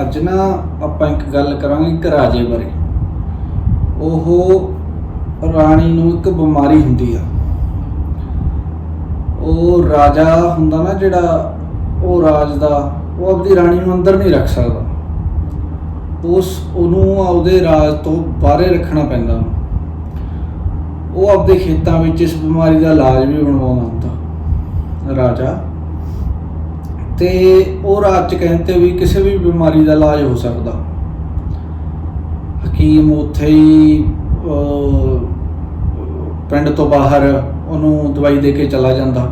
ਅੱਜ ਨਾ ਆਪਾਂ ਇੱਕ ਗੱਲ ਕਰਾਂਗੇ ਇੱਕ ਰਾਜੇ ਬਾਰੇ। ਉਹ ਰਾਣੀ ਨੂੰ ਇੱਕ ਬਿਮਾਰੀ ਹੁੰਦੀ ਆ। ਉਹ ਰਾਜਾ ਹੁੰਦਾ ਨਾ ਜਿਹੜਾ ਉਹ ਰਾਜ ਦਾ, ਉਹ ਆਪਣੀ ਰਾਣੀ ਨੂੰ ਅੰਦਰ ਨਹੀਂ ਰੱਖ ਸਕਦਾ। ਉਸ, ਉਹਨੂੰ ਆਪਦੇ ਰਾਜ ਤੋਂ ਬਾਹਰੇ ਰੱਖਣਾ ਪੈਂਦਾ। ਉਹਨੂੰ ਉਹ ਆਪਦੇ ਖੇਤਾਂ ਵਿੱਚ ਇਸ ਬਿਮਾਰੀ ਦਾ ਇਲਾਜ ਵੀ ਬਣਵਾਉਂਦਾ ਹੁੰਦਾ। ਰਾਜਾ ਤੇ ਉਹ ਰਾਤ ਚ ਕਹਿੰਦੇ ਵੀ ਕਿਸੇ ਵੀ ਬਿਮਾਰੀ ਦਾ ਇਲਾਜ ਹੋ ਸਕਦਾ। ਹਕੀਮ ਉੱਥੇ ਹੀ ਪਿੰਡ ਤੋਂ ਬਾਹਰ ਉਹਨੂੰ ਦਵਾਈ ਦੇ ਕੇ ਚਲਾ ਜਾਂਦਾ।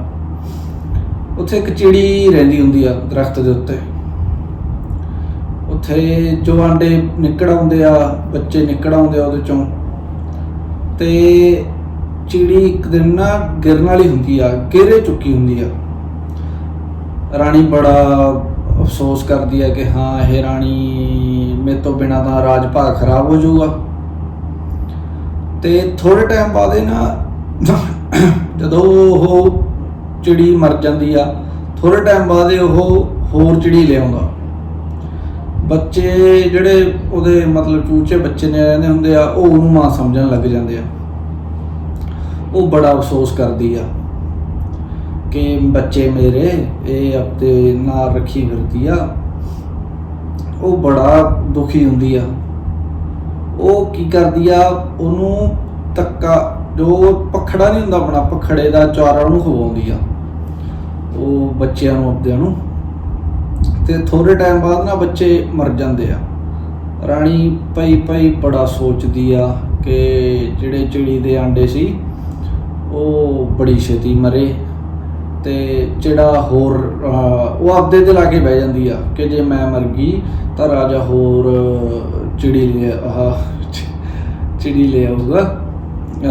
ਉੱਥੇ ਇੱਕ ਚਿੜੀ ਰਹਿੰਦੀ ਹੁੰਦੀ ਆ ਦਰਖਤ ਦੇ ਉੱਤੇ। ਉੱਥੇ ਜੋ ਆਂਡੇ ਨਿਕੜ ਆਉਂਦੇ ਆ, ਬੱਚੇ ਨਿਕੜ ਆਉਂਦੇ ਆ ਉਹਦੇ ਚੋਂ। ਤੇ ਚਿੜੀ ਇੱਕ ਦਿਨ ਨਾ ਗਿਰਨ ਵਾਲੀ ਹੁੰਦੀ ਆ, ਗਿਰੇ ਚੁੱਕੀ ਹੁੰਦੀ ਆ। ਰਾਣੀ ਬੜਾ ਅਫਸੋਸ ਕਰਦੀ ਹੈ ਕਿ ਹਾਂ, ਇਹ ਰਾਣੀ ਮੇਰੇ ਤੋਂ ਬਿਨਾ ਤਾਂ ਰਾਜ ਭਾਗ ਖਰਾਬ ਹੋ ਜਾਊਗਾ। ਤੇ ਥੋੜੇ ਟਾਈਮ ਬਾਅਦ ਇਹ ਨਾ ਜਦੋਂ ਉਹ ਚਿੜੀ ਮਰ ਜਾਂਦੀ ਆ ਥੋੜੇ ਟਾਈਮ ਬਾਅਦ ਇਹ ਉਹ ਹੋਰ ਚਿੜੀ ਲਿਆਉਂਦਾ। ਬੱਚੇ ਜਿਹੜੇ ਉਹਦੇ ਮਤਲਬ ਚੂਚੇ ਬੱਚੇ ਨੇ ਰਹਿੰਦੇ ਹੁੰਦੇ ਆ, ਉਹ ਉਹਨੂੰ ਮਾਂ ਸਮਝਣ ਲੱਗ ਜਾਂਦੇ ਆ। ਉਹ ਬੜਾ ਅਫਸੋਸ ਕਰਦੀ ਆ। ਕਿ ਬੱਚੇ ਮੇਰੇ, ਇਹ ਆਪਦੇ ਨਾਲ ਰੱਖੀ ਫਿਰਦੀ ਆ। ਉਹ ਬੜਾ ਦੁਖੀ ਹੁੰਦੀ ਆ। ਉਹ ਕੀ ਕਰਦੀ ਆ, ਉਹਨੂੰ ਤੱਕਾ ਜੋ ਪਖੜਾ ਨਹੀਂ ਹੁੰਦਾ ਆਪਣਾ, ਪਖੜੇ ਦਾ ਚਾਰਾ ਉਹਨੂੰ ਖਵਾਉਂਦੀ ਆ। ਉਹ ਬੱਚਿਆਂ ਨੂੰ, ਆਪਦਿਆਂ ਨੂੰ। ਤੇ ਥੋੜੇ ਟਾਈਮ ਬਾਅਦ ਨਾ ਬੱਚੇ ਮਰ ਜਾਂਦੇ ਆ। ਰਾਣੀ ਪਈ ਪਈ ਬੜਾ ਸੋਚਦੀ ਆ ਕਿ ਜਿਹੜੇ ਚਿੜੀ ਦੇ ਆਂਡੇ ਸੀ, ਉਹ ਬੜੀ ਛੇਤੀ ਮਰੇ। ਤੇ ਜਿਹੜਾ ਹੋਰ ਉਹ ਆਪਦੇ ਤੇ ਲਾ ਕੇ ਬਹਿ ਜਾਂਦੀ ਆ ਕਿ ਜੇ ਮੈਂ ਮਰ ਗਈ ਤਾਂ ਰਾਜਾ ਹੋਰ ਚਿੜੀ ਲੈ, ਆਹ, ਚਿੜੀ ਲੈ ਆਊਗਾ,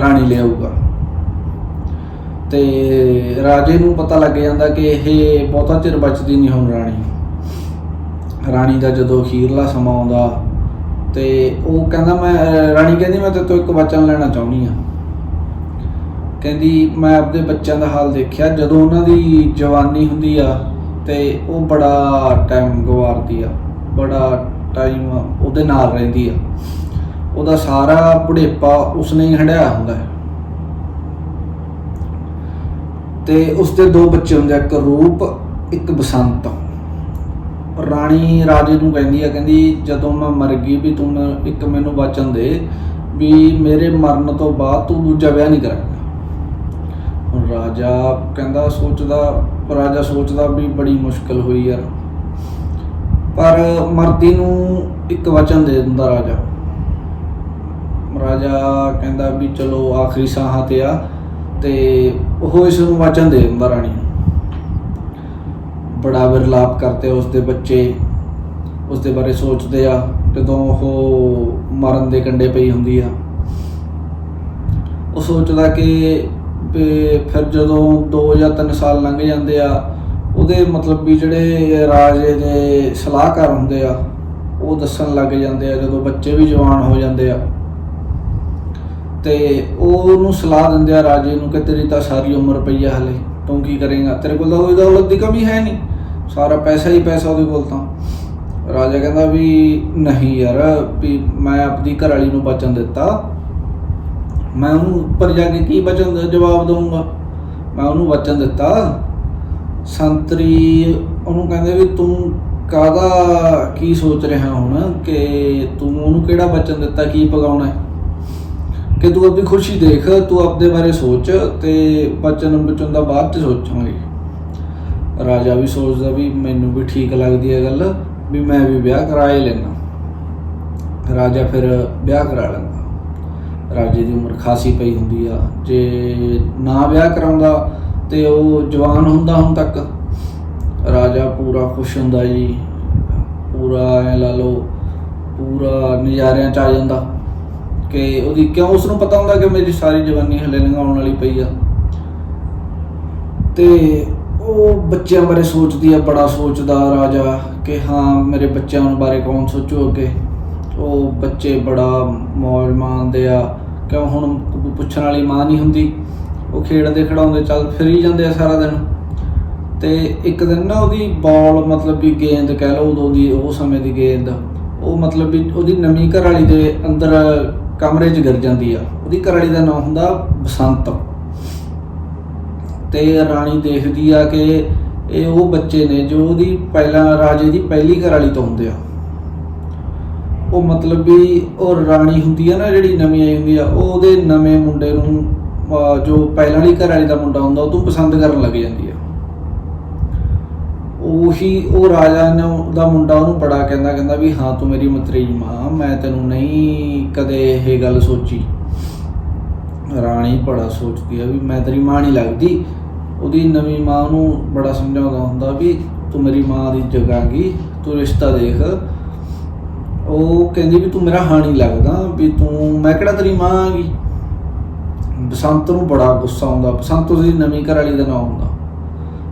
ਰਾਣੀ ਲੈ ਆਊਗਾ। ਤੇ ਰਾਜੇ ਨੂੰ ਪਤਾ ਲੱਗ ਜਾਂਦਾ ਕਿ ਇਹ ਬਹੁਤਾ ਚਿਰ ਬਚਦੀ ਨਹੀਂ ਹੁਣ ਰਾਣੀ। ਰਾਣੀ ਦਾ ਜਦੋਂ ਅਖੀਰਲਾ ਸਮਾਂ ਆਉਂਦਾ ਤੇ ਉਹ ਕਹਿੰਦਾ ਮੈਂ ਰਾਣੀ ਕਹਿੰਦੀ ਮੈਂ ਤੇ ਤੋਂ ਇੱਕ ਵਚਨ ਲੈਣਾ ਚਾਹੁੰਦੀ ਆ ਕਹਿੰਦੀ, ਮੈਂ ਆਪਦੇ ਬੱਚਿਆਂ ਦਾ ਹਾਲ ਦੇਖਿਆ। ਜਦੋਂ ਉਹਨਾਂ ਦੀ ਜਵਾਨੀ ਹੁੰਦੀ ਆ ਤੇ ਉਹ ਬੜਾ ਟਾਈਮ ਗਵਾਰਦੀ ਆ, ਬੜਾ ਟਾਈਮ ਉਹਦੇ ਨਾਲ ਰਹਿੰਦੀ ਆ। ਉਹਦਾ ਸਾਰਾ ਬੁਢੇਪਾ ਉਸਨੇ ਹੀ ਹੰਡਾਇਆ ਹੁੰਦਾ ਹੈ। ਤੇ ਉਸਦੇ ਦੋ ਬੱਚੇ ਹੁੰਦੇ ਆ, ਇੱਕ ਰੂਪ, ਇੱਕ ਬਸੰਤ। ਰਾਣੀ ਰਾਜੇ ਨੂੰ ਕਹਿੰਦੀ ਆ, ਕਹਿੰਦੀ, ਜਦੋਂ ਮੈਂ ਮਰ ਗਈ ਵੀ ਤੂੰ ਮੈਂ- ਇੱਕ ਮੈਨੂੰ ਵਚਨ ਦੇ ਵੀ ਮੇਰੇ ਮਰਨ ਤੋਂ ਬਾਅਦ ਤੂੰ ਦੂਜਾ ਵਿਆਹ ਨਹੀਂ ਕਰਾਂਗਾ। ਰਾਜਾ ਕਹਿੰਦਾ ਸੋਚਦਾ, ਰਾਜਾ ਸੋਚਦਾ ਵੀ ਬੜੀ ਮੁਸ਼ਕਲ ਹੋਈ ਯਾਰ। ਪਰ ਮਰਦੀ ਨੂੰ ਇੱਕ ਵਚਨ ਦੇ ਦਿੰਦਾ ਰਾਜਾ। ਰਾਜਾ ਕਹਿੰਦਾ ਵੀ ਚਲੋ ਆਖਰੀ ਸਾਹਾਂ ਤੇ ਆ ਤੇ ਉਹ ਇਸ ਨੂੰ ਵਚਨ ਦੇ ਦਿੰਦਾ ਰਾਣੀ ਨੂੰ। ਬੜਾ ਵਿਰਲਾਪ ਕਰਦੇ ਉਸ ਦੇ ਬੱਚੇ ਉਸ ਦੇ ਬਾਰੇ ਸੋਚਦੇ ਆ, ਜਦੋਂ ਉਹ ਮਰਨ ਦੇ ਕੰਢੇ ਪਈ ਹੁੰਦੀ ਆ। ਉਹ ਸੋਚਦਾ ਕਿ ਵੀ ਫਿਰ ਜਦੋਂ 2 ਜਾਂ 3 ਸਾਲ ਲੰਘ ਜਾਂਦੇ ਆ, ਉਹਦੇ ਮਤਲਬ ਵੀ ਜਿਹੜੇ ਰਾਜੇ ਦੇ ਸਲਾਹਕਾਰ ਹੁੰਦੇ ਆ, ਉਹ ਦੱਸਣ ਲੱਗ ਜਾਂਦੇ ਆ ਜਦੋਂ ਬੱਚੇ ਵੀ ਜਵਾਨ ਹੋ ਜਾਂਦੇ ਆ। ਤੇ ਉਹ ਉਹਨੂੰ ਸਲਾਹ ਦਿੰਦੇ ਆ ਰਾਜੇ ਨੂੰ ਕਿ ਤੇਰੀ ਤਾਂ ਸਾਰੀ ਉਮਰ ਪਈ ਆ ਹਲੇ, ਤੂੰ ਕੀ ਕਰੇਗਾ? ਤੇਰੇ ਕੋਲ ਤਾਂ ਕੋਈ ਦੌਲਤ ਦੀ ਕਮੀ ਹੈ ਨਹੀਂ। ਸਾਰਾ ਪੈਸਾ ਹੀ ਪੈਸਾ ਉਹਦੇ ਕੋਲ ਤਾਂ। ਰਾਜਾ ਕਹਿੰਦਾ ਵੀ ਨਹੀਂ ਯਾਰ, ਵੀ ਮੈਂ ਆਪਣੀ ਘਰਵਾਲੀ ਨੂੰ ਬਚਨ ਦਿੱਤਾ। ਮੈਂ ਉਹਨੂੰ ਉੱਪਰ ਜਾ ਕੇ ਕੀ ਬਚਨ ਦਾ ਜਵਾਬ ਦਊਂਗਾ? ਮੈਂ ਉਹਨੂੰ ਵਚਨ ਦਿੱਤਾ। ਸੰਤਰੀ ਉਹਨੂੰ ਕਹਿੰਦੇ ਵੀ ਤੂੰ ਕਾਹਦਾ ਕੀ ਸੋਚ ਰਿਹਾ ਹੁਣ? ਕਿ ਤੂੰ ਉਹਨੂੰ ਕਿਹੜਾ ਵਚਨ ਦਿੱਤਾ? ਕੀ ਪਗਾਉਣਾ ਕਿ ਤੂੰ ਆਪਣੀ ਖੁਸ਼ੀ ਦੇਖ, ਤੂੰ ਆਪਦੇ ਬਾਰੇ ਸੋਚ ਤੇ ਵਚਨ ਬਚਨ ਦਾ ਬਾਅਦ ਚ ਸੋਚਾਂਗੇ। ਰਾਜਾ ਵੀ ਸੋਚਦਾ ਵੀ ਮੈਨੂੰ ਵੀ ਠੀਕ ਲੱਗਦੀ ਹੈ ਗੱਲ, ਵੀ ਮੈਂ ਵੀ ਵਿਆਹ ਕਰਾ ਹੀ ਲੈਣਾ ਰਾਜਾ ਫਿਰ ਵਿਆਹ ਕਰਾ ਲੈਂਦਾ। ਰਾਜੇ ਦੀ ਉਮਰ ਖਾਸੀ ਪਈ ਹੁੰਦੀ ਆ। ਜੇ ਨਾ ਵਿਆਹ ਕਰਾਉਂਦਾ ਤੇ ਉਹ ਜਵਾਨ ਹੁੰਦਾ ਹੁਣ ਤੱਕ। ਰਾਜਾ ਪੂਰਾ ਖੁਸ਼ ਹੁੰਦਾ ਜੀ। ਪੂਰਾ ਐ ਲਾ ਲਓ, ਪੂਰਾ ਨਜ਼ਾਰਿਆਂ ਚ ਆ ਜਾਂਦਾ। ਕਿ ਉਹਦੀ ਕਿਉਂ ਉਸ ਨੂੰ ਪਤਾ ਹੁੰਦਾ ਕਿ ਮੇਰੀ ਸਾਰੀ ਜਵਾਨੀ ਹਲੇ ਲੰਘਾਉਣ ਵਾਲੀ ਪਈ ਆ? ਤੇ ਉਹ ਬੱਚਿਆਂ ਬਾਰੇ ਸੋਚਦੀ ਆ, ਬੜਾ ਸੋਚਦਾ ਰਾਜਾ ਕਿ ਹਾਂ, ਮੇਰੇ ਬੱਚਿਆਂ ਬਾਰੇ ਕੌਣ ਸੋਚੂ ਅੱਗੇ? ਉਹ ਬੱਚੇ ਬੜਾ ਮੌਜ ਮਾਣਦੇ ਆ। ਕਿਉਂ ਹੁਣ ਪੁੱਛਣ ਵਾਲੀ ਮਾਂ ਨਹੀਂ ਹੁੰਦੀ? ਉਹ ਖੇਡਦੇ ਖਿਡਾਉਂਦੇ ਚੱਲ ਫਿਰੀ ਜਾਂਦੇ ਆ ਸਾਰਾ ਦਿਨ। ਤੇ ਇੱਕ ਦਿਨ ਨਾ ਉਹਦੀ ਬਾਲ ਮਤਲਬ ਵੀ ਗੇਂਦ ਕਹਿ ਲਓ ਉਦੋਂ ਦੀ, ਉਹ ਸਮੇਂ ਦੀ ਗੇਂਦ, ਉਹ ਮਤਲਬ ਵੀ ਉਹਦੀ ਨਵੀਂ ਘਰ ਵਾਲੀ ਦੇ ਅੰਦਰ ਕਮਰੇ 'ਚ ਗਿਰ ਜਾਂਦੀ ਆ। ਉਹਦੀ ਘਰ ਵਾਲੀ ਦਾ ਨਾਮ ਹੁੰਦਾ ਬਸੰਤ। ਤੇ ਰਾਣੀ ਦੇਖਦੀ ਆ ਕਿ ਇਹ ਉਹ ਬੱਚੇ ਨੇ ਜੋ ਉਹਦੀ ਪਹਿਲਾਂ, ਰਾਜੇ ਦੀ ਪਹਿਲੀ ਘਰ ਵਾਲੀ ਤੋਂ ਹੁੰਦੇ ਆ। ਉਹ ਮਤਲਬ ਵੀ ਉਹ ਰਾਣੀ ਹੁੰਦੀ ਆ ਨਾ ਜਿਹੜੀ ਨਵੀਂ ਆਈ ਹੁੰਦੀ ਆ, ਉਹ ਉਹਦੇ ਨਵੇਂ ਮੁੰਡੇ ਨੂੰ ਜੋ ਪਹਿਲਾਂ ਵਾਲੀ ਘਰ ਵਾਲੀ ਦਾ ਮੁੰਡਾ ਹੁੰਦਾ, ਉਹ ਤੋਂ ਪਸੰਦ ਕਰਨ ਲੱਗ ਜਾਂਦੀ ਆ। ਉਹੀ ਉਹ ਰਾਜਾ ਨੇ ਉਹਦਾ ਮੁੰਡਾ ਉਹਨੂੰ ਬੜਾ ਕਹਿੰਦਾ ਕਹਿੰਦਾ ਵੀ ਹਾਂ, ਤੂੰ ਮੇਰੀ ਮਤਰੀ ਮਾਂ, ਮੈਂ ਤੈਨੂੰ ਨਹੀਂ ਕਦੇ ਇਹ ਗੱਲ ਸੋਚੀ। ਰਾਣੀ ਬੜਾ ਸੋਚਦੀ ਆ ਵੀ ਮੈਂ ਤੇਰੀ ਮਾਂ ਨਹੀਂ ਲੱਗਦੀ। ਉਹਦੀ ਨਵੀਂ ਮਾਂ ਨੂੰ ਬੜਾ ਸਮਝਾਉਂਦਾ ਹੁੰਦਾ ਵੀ ਤੂੰ ਮੇਰੀ ਮਾਂ ਦੀ ਜਗਾਗੀ ਤੂੰ ਰਿਸ਼ਤਾ ਦੇਖ। ਉਹ ਕਹਿੰਦੀ ਵੀ ਤੂੰ ਮੇਰਾ ਹਾਣੀ ਲੱਗਦਾ ਵੀ ਤੂੰ, ਮੈਂ ਕਿਹੜਾ ਤੇਰੀ ਮਾਂ ਆਗੀ ਬਸੰਤ ਨੂੰ ਬੜਾ ਗੁੱਸਾ ਆਉਂਦਾ, ਬਸੰਤ ਉਹਦੀ ਨਵੀਂ ਘਰ ਵਾਲੀ ਦਾ ਨਾਮ ਹੁੰਦਾ।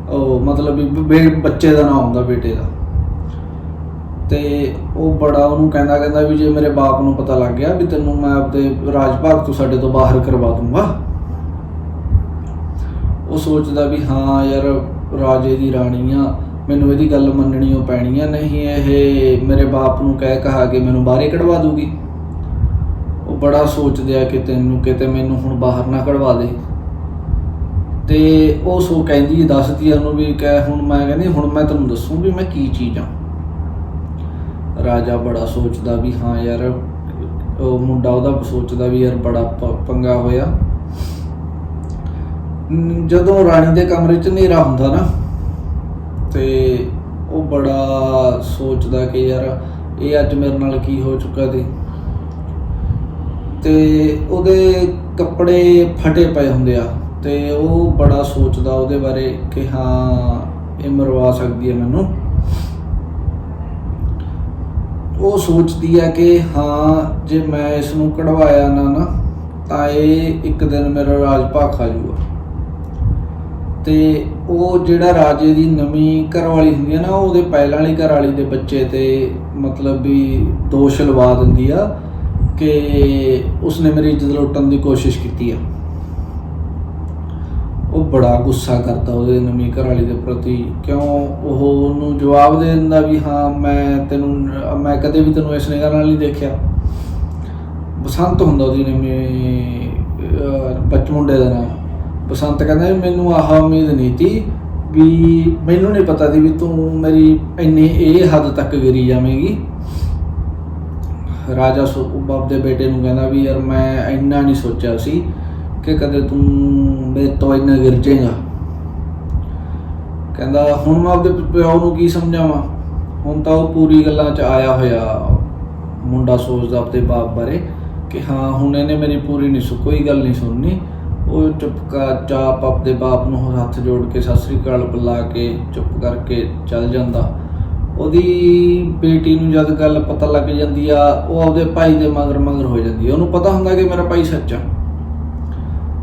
ਉਹ ਮਤਲਬ ਵੀ ਬੱਚੇ ਦਾ ਨਾਮ ਹੁੰਦਾ, ਬੇਟੇ ਦਾ। ਤੇ ਉਹ ਬੜਾ ਉਹਨੂੰ ਕਹਿੰਦਾ ਕਹਿੰਦਾ ਵੀ ਜੇ ਮੇਰੇ ਬਾਪ ਨੂੰ ਪਤਾ ਲੱਗ ਗਿਆ ਵੀ ਤੈਨੂੰ ਮੈਂ ਆਪਦੇ ਰਾਜ ਭਾਗ ਤੋਂ ਸਾਡੇ ਤੋਂ ਬਾਹਰ ਕਰਵਾ ਦੂੰਗਾ। ਉਹ ਸੋਚਦਾ ਵੀ ਹਾਂ ਯਾਰ, ਰਾਜੇ ਦੀ ਰਾਣੀ ਆ। ਮੈਨੂੰ ਇਹਦੀ ਗੱਲ ਮੰਨਣੀ ਓ ਪੈਣੀ ਆ, ਨਹੀਂ ਇਹ ਮੇਰੇ ਬਾਪ ਨੂੰ ਕਹਿ ਕਹਾ ਕੇ ਮੈਨੂੰ ਬਾਹਰੇ ਕਢਵਾ ਦੂਗੀ। ਉਹ ਬੜਾ ਸੋਚਦੇ ਆ ਕਿ ਤੈਨੂੰ ਕਿਤੇ ਮੈਨੂੰ ਹੁਣ ਬਾਹਰ ਨਾ ਕਢਵਾ ਦੇ। ਤੇ ਉਹ ਸੋ ਕਹਿੰਦੀ ਦੱਸਦੀ ਆ ਉਹਨੂੰ ਵੀ ਕਹਿ, ਹੁਣ ਮੈਂ ਕਹਿੰਦੀ, ਹੁਣ ਮੈਂ ਤੈਨੂੰ ਦੱਸੂ ਵੀ ਮੈਂ ਕੀ ਚੀਜ਼ ਆ। ਰਾਜਾ ਬੜਾ ਸੋਚਦਾ ਵੀ ਹਾਂ ਯਾਰ, ਉਹ ਮੁੰਡਾ ਉਹਦਾ ਸੋਚਦਾ ਵੀ ਯਾਰ ਬੜਾ ਪੰਗਾ ਹੋਇਆ। ਜਦੋਂ ਰਾਣੀ ਦੇ ਕਮਰੇ 'ਚ ਹਨੇਰਾ ਹੁੰਦਾ ਨਾ ਤੇ ਉਹ ਬੜਾ ਸੋਚਦਾ ਕਿ ਯਾਰ ਇਹ ਅੱਜ ਮੇਰੇ ਨਾਲ ਕੀ ਹੋ ਚੁੱਕਾ ਤੇ ਤੇ ਉਹਦੇ ਕੱਪੜੇ ਫਟੇ ਪਏ ਹੁੰਦੇ ਆ ਤੇ ਉਹ ਬੜਾ ਸੋਚਦਾ ਉਹਦੇ ਬਾਰੇ ਕਿ ਹਾਂ, ਇਹ ਮਰਵਾ ਸਕਦੀ ਹੈ ਮੈਨੂੰ। ਉਹ ਸੋਚਦੀ ਹੈ ਕਿ ਹਾਂ, ਜੇ ਮੈਂ ਇਸ ਨੂੰ ਕਢਵਾਇਆ ਨਾ ਨਾ, ਤਾਂ ਇਹ ਇੱਕ ਦਿਨ ਮੇਰਾ ਰਾਜ ਭਾਗ ਖਾ ਜੂਗਾ ਤੇ ਉਹ ਜਿਹੜਾ ਰਾਜੇ ਦੀ ਨਵੀਂ ਘਰਵਾਲੀ ਹੁੰਦੀ ਆ ਨਾ ਉਹ ਉਹਦੇ ਪਹਿਲਾਂ ਵਾਲੀ ਘਰਵਾਲੀ ਦੇ ਬੱਚੇ ਤੇ ਮਤਲਬ ਵੀ ਦੋਸ਼ ਲਵਾ ਦਿੰਦੀ ਆ ਕਿ ਉਸਨੇ ਮੇਰੀ ਇੱਜ਼ਤ ਲੁੱਟਣ ਦੀ ਕੋਸ਼ਿਸ਼ ਕੀਤੀ ਆ। ਉਹ ਬੜਾ ਗੁੱਸਾ ਕਰਦਾ ਉਹਦੇ ਨਵੀਂ ਘਰਵਾਲੀ ਦੇ ਪ੍ਰਤੀ। ਕਿਉਂ? ਉਹ ਉਹਨੂੰ ਜਵਾਬ ਦੇ ਦਿੰਦਾ ਵੀ ਹਾਂ ਮੈਂ ਤੈਨੂੰ ਮੈਂ ਕਦੇ ਵੀ ਤੈਨੂੰ ਇਸ ਨਿਗਾਹ ਨਾਲ ਨਹੀਂ ਦੇਖਿਆ। ਬਸੰਤ ਹੁੰਦਾ ਉਹਦੀ ਨਵੀਂ ਅਹ, ਬੱਚ ਮੁੰਡੇ ਦਾ ਨਾਮ। ਬਸੰਤ ਕਹਿੰਦਾ ਵੀ ਮੈਨੂੰ ਆਹ ਉਮੀਦ ਨਹੀਂ ਤੀ ਵੀ ਮੈਨੂੰ ਨਹੀਂ ਪਤਾ ਸੀ ਵੀ ਤੂੰ ਮੇਰੀ ਇੰਨੀ ਇਹ ਹੱਦ ਤੱਕ ਗਿਰੀ ਜਾਵੇਂਗੀ। ਰਾਜਾ ਸੁਬਾਬ ਦੇ ਬੇਟੇ ਨੂੰ ਕਹਿੰਦਾ ਵੀ ਯਾਰ ਮੈਂ ਇੰਨਾ ਨਹੀਂ ਸੋਚਿਆ ਸੀ ਕਿ ਕਦੇ ਤੂੰ ਮੇਰੇ ਤੋਂ ਇੰਨਾ ਗਿਰ ਜਾਏਗਾ ਕਹਿੰਦਾ, ਹੁਣ ਮੈਂ ਆਪਦੇ ਪਿਓ ਨੂੰ ਕੀ ਸਮਝਾਵਾਂ? ਹੁਣ ਤਾਂ ਉਹ ਪੂਰੀ ਗੱਲਾਂ 'ਚ ਆਇਆ ਹੋਇਆ ਮੁੰਡਾ ਸੋਚਦਾ ਆਪਣੇ ਬਾਪ ਬਾਰੇ ਕਿ ਹਾਂ, ਹੁਣ ਇਹਨੇ ਮੇਰੀ ਪੂਰੀ ਨਹੀਂ ਸੁ, ਕੋਈ ਗੱਲ ਨਹੀਂ ਸੁਣਨੀ। ਉਹ ਚੁੱਪਕਾ ਚਾਪ ਆਪਦੇ ਬਾਪ ਨੂੰ ਹੱਥ ਜੋੜ ਕੇ ਸਤਿ ਸ੍ਰੀ ਅਕਾਲ ਬੁਲਾ ਕੇ ਚੁੱਪ ਕਰਕੇ ਚੱਲ ਜਾਂਦਾ। ਉਹਦੀ ਬੇਟੀ ਨੂੰ ਜਦ ਗੱਲ ਪਤਾ ਲੱਗ ਜਾਂਦੀ ਆ, ਉਹ ਆਪਦੇ ਭਾਈ ਦੇ ਮਗਰ ਮਗਰ ਹੋ ਜਾਂਦੀ ਆ। ਉਹਨੂੰ ਪਤਾ ਹੁੰਦਾ ਕਿ ਮੇਰਾ ਭਾਈ ਸੱਚਾ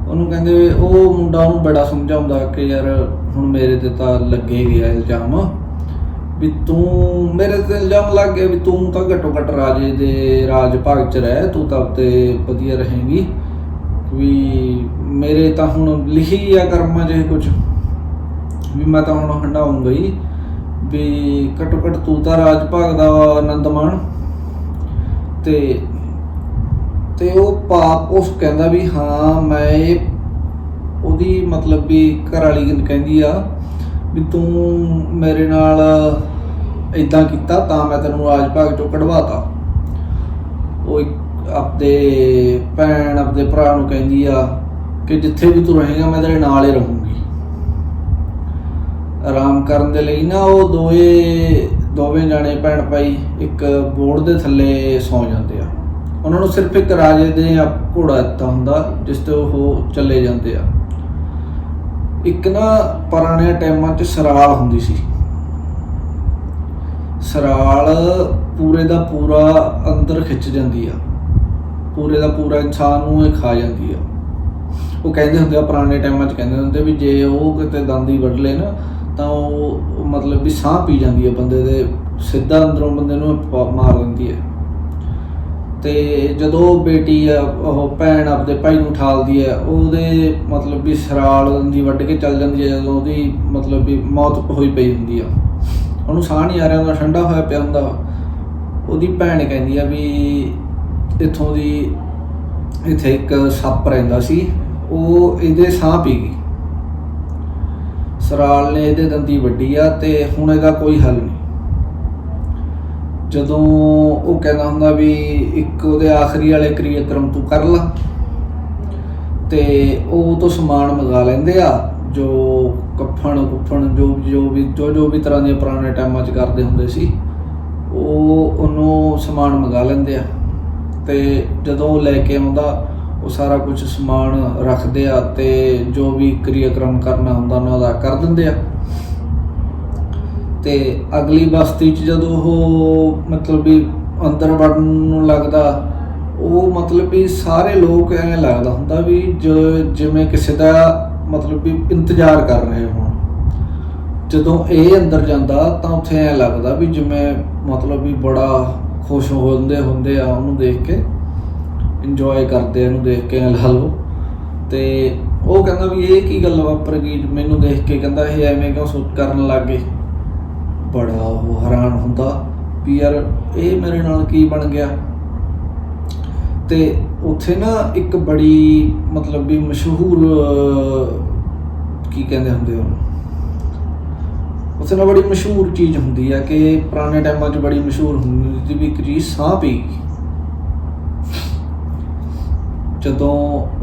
ਉਹਨੂੰ ਕਹਿੰਦੇ ਉਹ ਮੁੰਡਾ ਉਹਨੂੰ ਬੜਾ ਸਮਝਾਉਂਦਾ ਕਿ ਯਾਰ ਹੁਣ ਮੇਰੇ ਤੇ ਤਾਂ ਲੱਗੇ ਗਿਆ ਇਲਜ਼ਾਮ। ਵੀ ਤੂੰ ਮੇਰੇ ਤੇ ਇਲਜ਼ਾਮ ਲੱਗ ਗਿਆ ਵੀ ਤੂੰ ਤਾਂ ਘੱਟੋ ਘੱਟ ਰਾਜੇ ਦੇ ਰਾਜ ਭਾਗ ਚ ਰਹਿ, ਤੂੰ ਤਾਂ ਉੱਤੇ ਵਧੀਆ ਰਹੇਂਗੀ। ਵੀ ਮੇਰੇ ਤਾਂ ਹੁਣ ਲਿਖੀ ਆ ਕਰਮਾਂ ਜਿਹੇ ਇਹ ਕੁਝ ਵੀ ਮੈਂ ਤਾਂ ਹੁਣ ਹੰਡਾਉਂਗਾ ਹੀ, ਵੀ ਘੱਟੋ ਘੱਟ ਤੂੰ ਤਾਂ ਰਾਜ ਭਾਗ ਦਾ ਆਨੰਦ ਮਾਣ। ਤੇ ਤੇ ਉਹ ਪਾਪ ਉਸ ਕਹਿੰਦਾ ਵੀ ਹਾਂ, ਮੈਂ ਉਹਦੀ ਮਤਲਬ ਵੀ ਘਰ ਵਾਲੀ ਕਹਿੰਦੀ ਆ, ਵੀ ਤੂੰ ਮੇਰੇ ਨਾਲ ਇਦਾਂ ਕੀਤਾ ਤਾਂ ਮੈਂ ਤੈਨੂੰ ਰਾਜ ਭਾਗ ਚੋਂ ਕਢਵਾਤਾ। ਉਹ ਇੱਕ ਆਪਦੇ ਭੈਣ, ਆਪਦੇ ਭਰਾ ਨੂੰ ਕਹਿੰਦੀ ਆ ਕਿ ਜਿੱਥੇ ਵੀ ਤੂੰ ਰਹੇਗਾ, ਮੈਂ ਤੇਰੇ ਨਾਲ ਹੀ ਰਹੂੰਗੀ। ਆਰਾਮ ਕਰਨ ਦੇ ਲਈ ਨਾ ਉਹ ਦੋਏ, ਦੋਵੇਂ ਜਾਣੇ ਭੈਣ ਭਾਈ ਇੱਕ ਬੋਰਡ ਦੇ ਥੱਲੇ ਸੌ ਜਾਂਦੇ ਆ। ਉਹਨਾਂ ਨੂੰ ਸਿਰਫ ਇੱਕ ਰਾਜੇ ਦੇ ਘੋੜਾ ਦਿੱਤਾ ਹੁੰਦਾ, ਜਿਸ ਤੇ ਉਹ ਚੱਲੇ ਜਾਂਦੇ ਆ। ਇੱਕ ਨਾ ਪੁਰਾਣੇ ਟਾਈਮਾਂ 'ਚ ਸਰਾਲ ਹੁੰਦੀ ਸੀ। ਸਰਾਲ ਪੂਰੇ ਦਾ ਪੂਰਾ ਅੰਦਰ ਖਿੱਚ ਜਾਂਦੀ ਆ। ਪੂਰੇ ਦਾ ਪੂਰਾ ਇਨਸਾਨ ਨੂੰ ਇਹ ਖਾ ਜਾਂਦੀ ਆ। ਉਹ ਕਹਿੰਦੇ ਹੁੰਦੇ ਆ, ਪੁਰਾਣੇ ਟਾਈਮਾਂ 'ਚ ਕਹਿੰਦੇ ਹੁੰਦੇ ਵੀ ਜੇ ਉਹ ਕਿਤੇ ਦੰਦੀ ਵੱਢ ਲੇ ਨਾ, ਤਾਂ ਉਹ ਮਤਲਬ ਵੀ ਸਾਹ ਪੀ ਜਾਂਦੀ ਹੈ ਬੰਦੇ ਦੇ, ਸਿੱਧਾ ਅੰਦਰੋਂ ਬੰਦੇ ਨੂੰ ਮਾਰ ਦਿੰਦੀ ਹੈ ਤੇ ਜਦੋਂ ਬੇਟੀ ਆ, ਉਹ ਭੈਣ ਆਪਦੇ ਭਾਈ ਨੂੰ ਠਾਲਦੀ ਹੈ ਉਹਦੇ ਮਤਲਬ ਵੀ ਸਰਾਲ ਦੀ ਵੱਢ ਕੇ ਚੱਲ ਜਾਂਦੀ ਹੈ ਜਦੋਂ ਉਹਦੀ ਮਤਲਬ ਵੀ ਮੌਤ ਹੋਈ ਪਈ ਹੁੰਦੀ ਆ। ਉਹਨੂੰ ਸਾਹ ਨਹੀਂ ਆ ਰਿਹਾ ਹੁੰਦਾ ਠੰਡਾ ਹੋਇਆ ਪਿਆ ਹੁੰਦਾ। ਉਹਦੀ ਭੈਣ ਕਹਿੰਦੀ ਆ ਵੀ ਇੱਥੋਂ ਦੀ, ਇੱਥੇ ਇੱਕ ਸੱਪ ਰਹਿੰਦਾ ਸੀ ਉਹ ਇਹਦੇ ਸਾਹ ਪੀ ਗਈ। ਸਰਾਲ ਨੇ ਇਹਦੇ ਦੰਦੀ ਵੱਡੀ ਆ ਤੇ ਹੁਣ ਇਹਦਾ ਕੋਈ ਹੱਲ ਨਹੀਂ। ਜਦੋਂ ਉਹ ਕਹਿੰਦਾ ਹੁੰਦਾ ਵੀ ਇੱਕ ਉਹਦੇ ਆਖਰੀ ਵਾਲੇ ਕ੍ਰਿਆਕਰਮ ਤੂੰ ਕਰ ਲਾ, ਤੇ ਉਹ ਤੋਂ ਸਮਾਨ ਮੰਗਾ ਲੈਂਦੇ ਆ, ਜੋ ਕੱਫਣ ਕੁੱਫਣ ਜੋ ਜੋ ਵੀ ਜੋ ਜੋ ਵੀ ਤਰ੍ਹਾਂ ਦੇ ਪੁਰਾਣੇ ਟਾਈਮਾਂ 'ਚ ਕਰਦੇ ਹੁੰਦੇ ਸੀ, ਉਹ ਉਹਨੂੰ ਸਮਾਨ ਮੰਗਾ ਲੈਂਦੇ ਆ। ਤੇ ਜਦੋਂ ਉਹ ਲੈ ਕੇ ਆਉਂਦਾ ਉਹ ਸਾਰਾ ਕੁਝ ਸਮਾਨ ਰੱਖਦੇ ਆ ਤੇ ਜੋ ਵੀ ਕਿਰਿਆਕਰਮ ਕਰਨਾ ਹੁੰਦਾ ਉਹਨਾਂ ਦਾ ਕਰ ਦਿੰਦੇ ਆ। ਤੇ ਅਗਲੀ ਬਸਤੀ 'ਚ ਜਦੋਂ ਉਹ ਮਤਲਬ ਵੀ ਅੰਦਰ ਵੜਨ ਨੂੰ ਲੱਗਦਾ, ਉਹ ਮਤਲਬ ਵੀ ਸਾਰੇ ਲੋਕ ਐਂ ਲੱਗਦਾ ਹੁੰਦਾ ਵੀ ਜਿਵੇਂ ਕਿਸੇ ਦਾ ਮਤਲਬ ਵੀ ਇੰਤਜ਼ਾਰ ਕਰ ਰਹੇ ਹੋਣ। ਜਦੋਂ ਇਹ ਅੰਦਰ ਜਾਂਦਾ ਤਾਂ ਉੱਥੇ ਐਂ ਲੱਗਦਾ ਵੀ ਜਿਵੇਂ ਮਤਲਬ ਵੀ ਬੜਾ ਖੁਸ਼ ਹੁੰਦੇ ਹੁੰਦੇ ਆ ਉਹਨੂੰ ਦੇਖ ਕੇ। ਇੰਜੋਏ ਕਰਦੇ ਇਹਨੂੰ ਦੇਖ ਕੇ ਲਾ ਲਓ ਤੇ ਉਹ ਕਹਿੰਦਾ ਵੀ ਇਹ ਕੀ ਗੱਲ ਵਾਪਰ ਗਈ, ਮੈਨੂੰ ਦੇਖ ਕੇ ਕਹਿੰਦਾ ਇਹ ਐਵੇਂ ਕਿਉਂ ਸੋਚ ਕਰਨ ਲੱਗ? ਗਏ ਬੜਾ ਉਹ ਹੈਰਾਨ ਹੁੰਦਾ ਵੀ ਯਾਰ ਇਹ ਮੇਰੇ ਨਾਲ ਕੀ ਬਣ ਗਿਆ? ਤੇ ਉੱਥੇ ਨਾ ਇੱਕ ਬੜੀ ਮਤਲਬ ਵੀ ਮਸ਼ਹੂਰ, ਕੀ ਕਹਿੰਦੇ ਹੁੰਦੇ ਉਹਨੂੰ? ਉੱਥੇ ਨਾ ਬੜੀ ਮਸ਼ਹੂਰ ਚੀਜ਼ ਹੁੰਦੀ ਆ ਕਿ ਪੁਰਾਣੇ ਟਾਈਮਾਂ 'ਚ ਬੜੀ ਮਸ਼ਹੂਰ ਹੁੰਦੀ ਸੀ ਵੀ ਇੱਕ ਚੀਜ਼ ਸਾਹ ਪੀ ਗਈ ਜਦੋਂ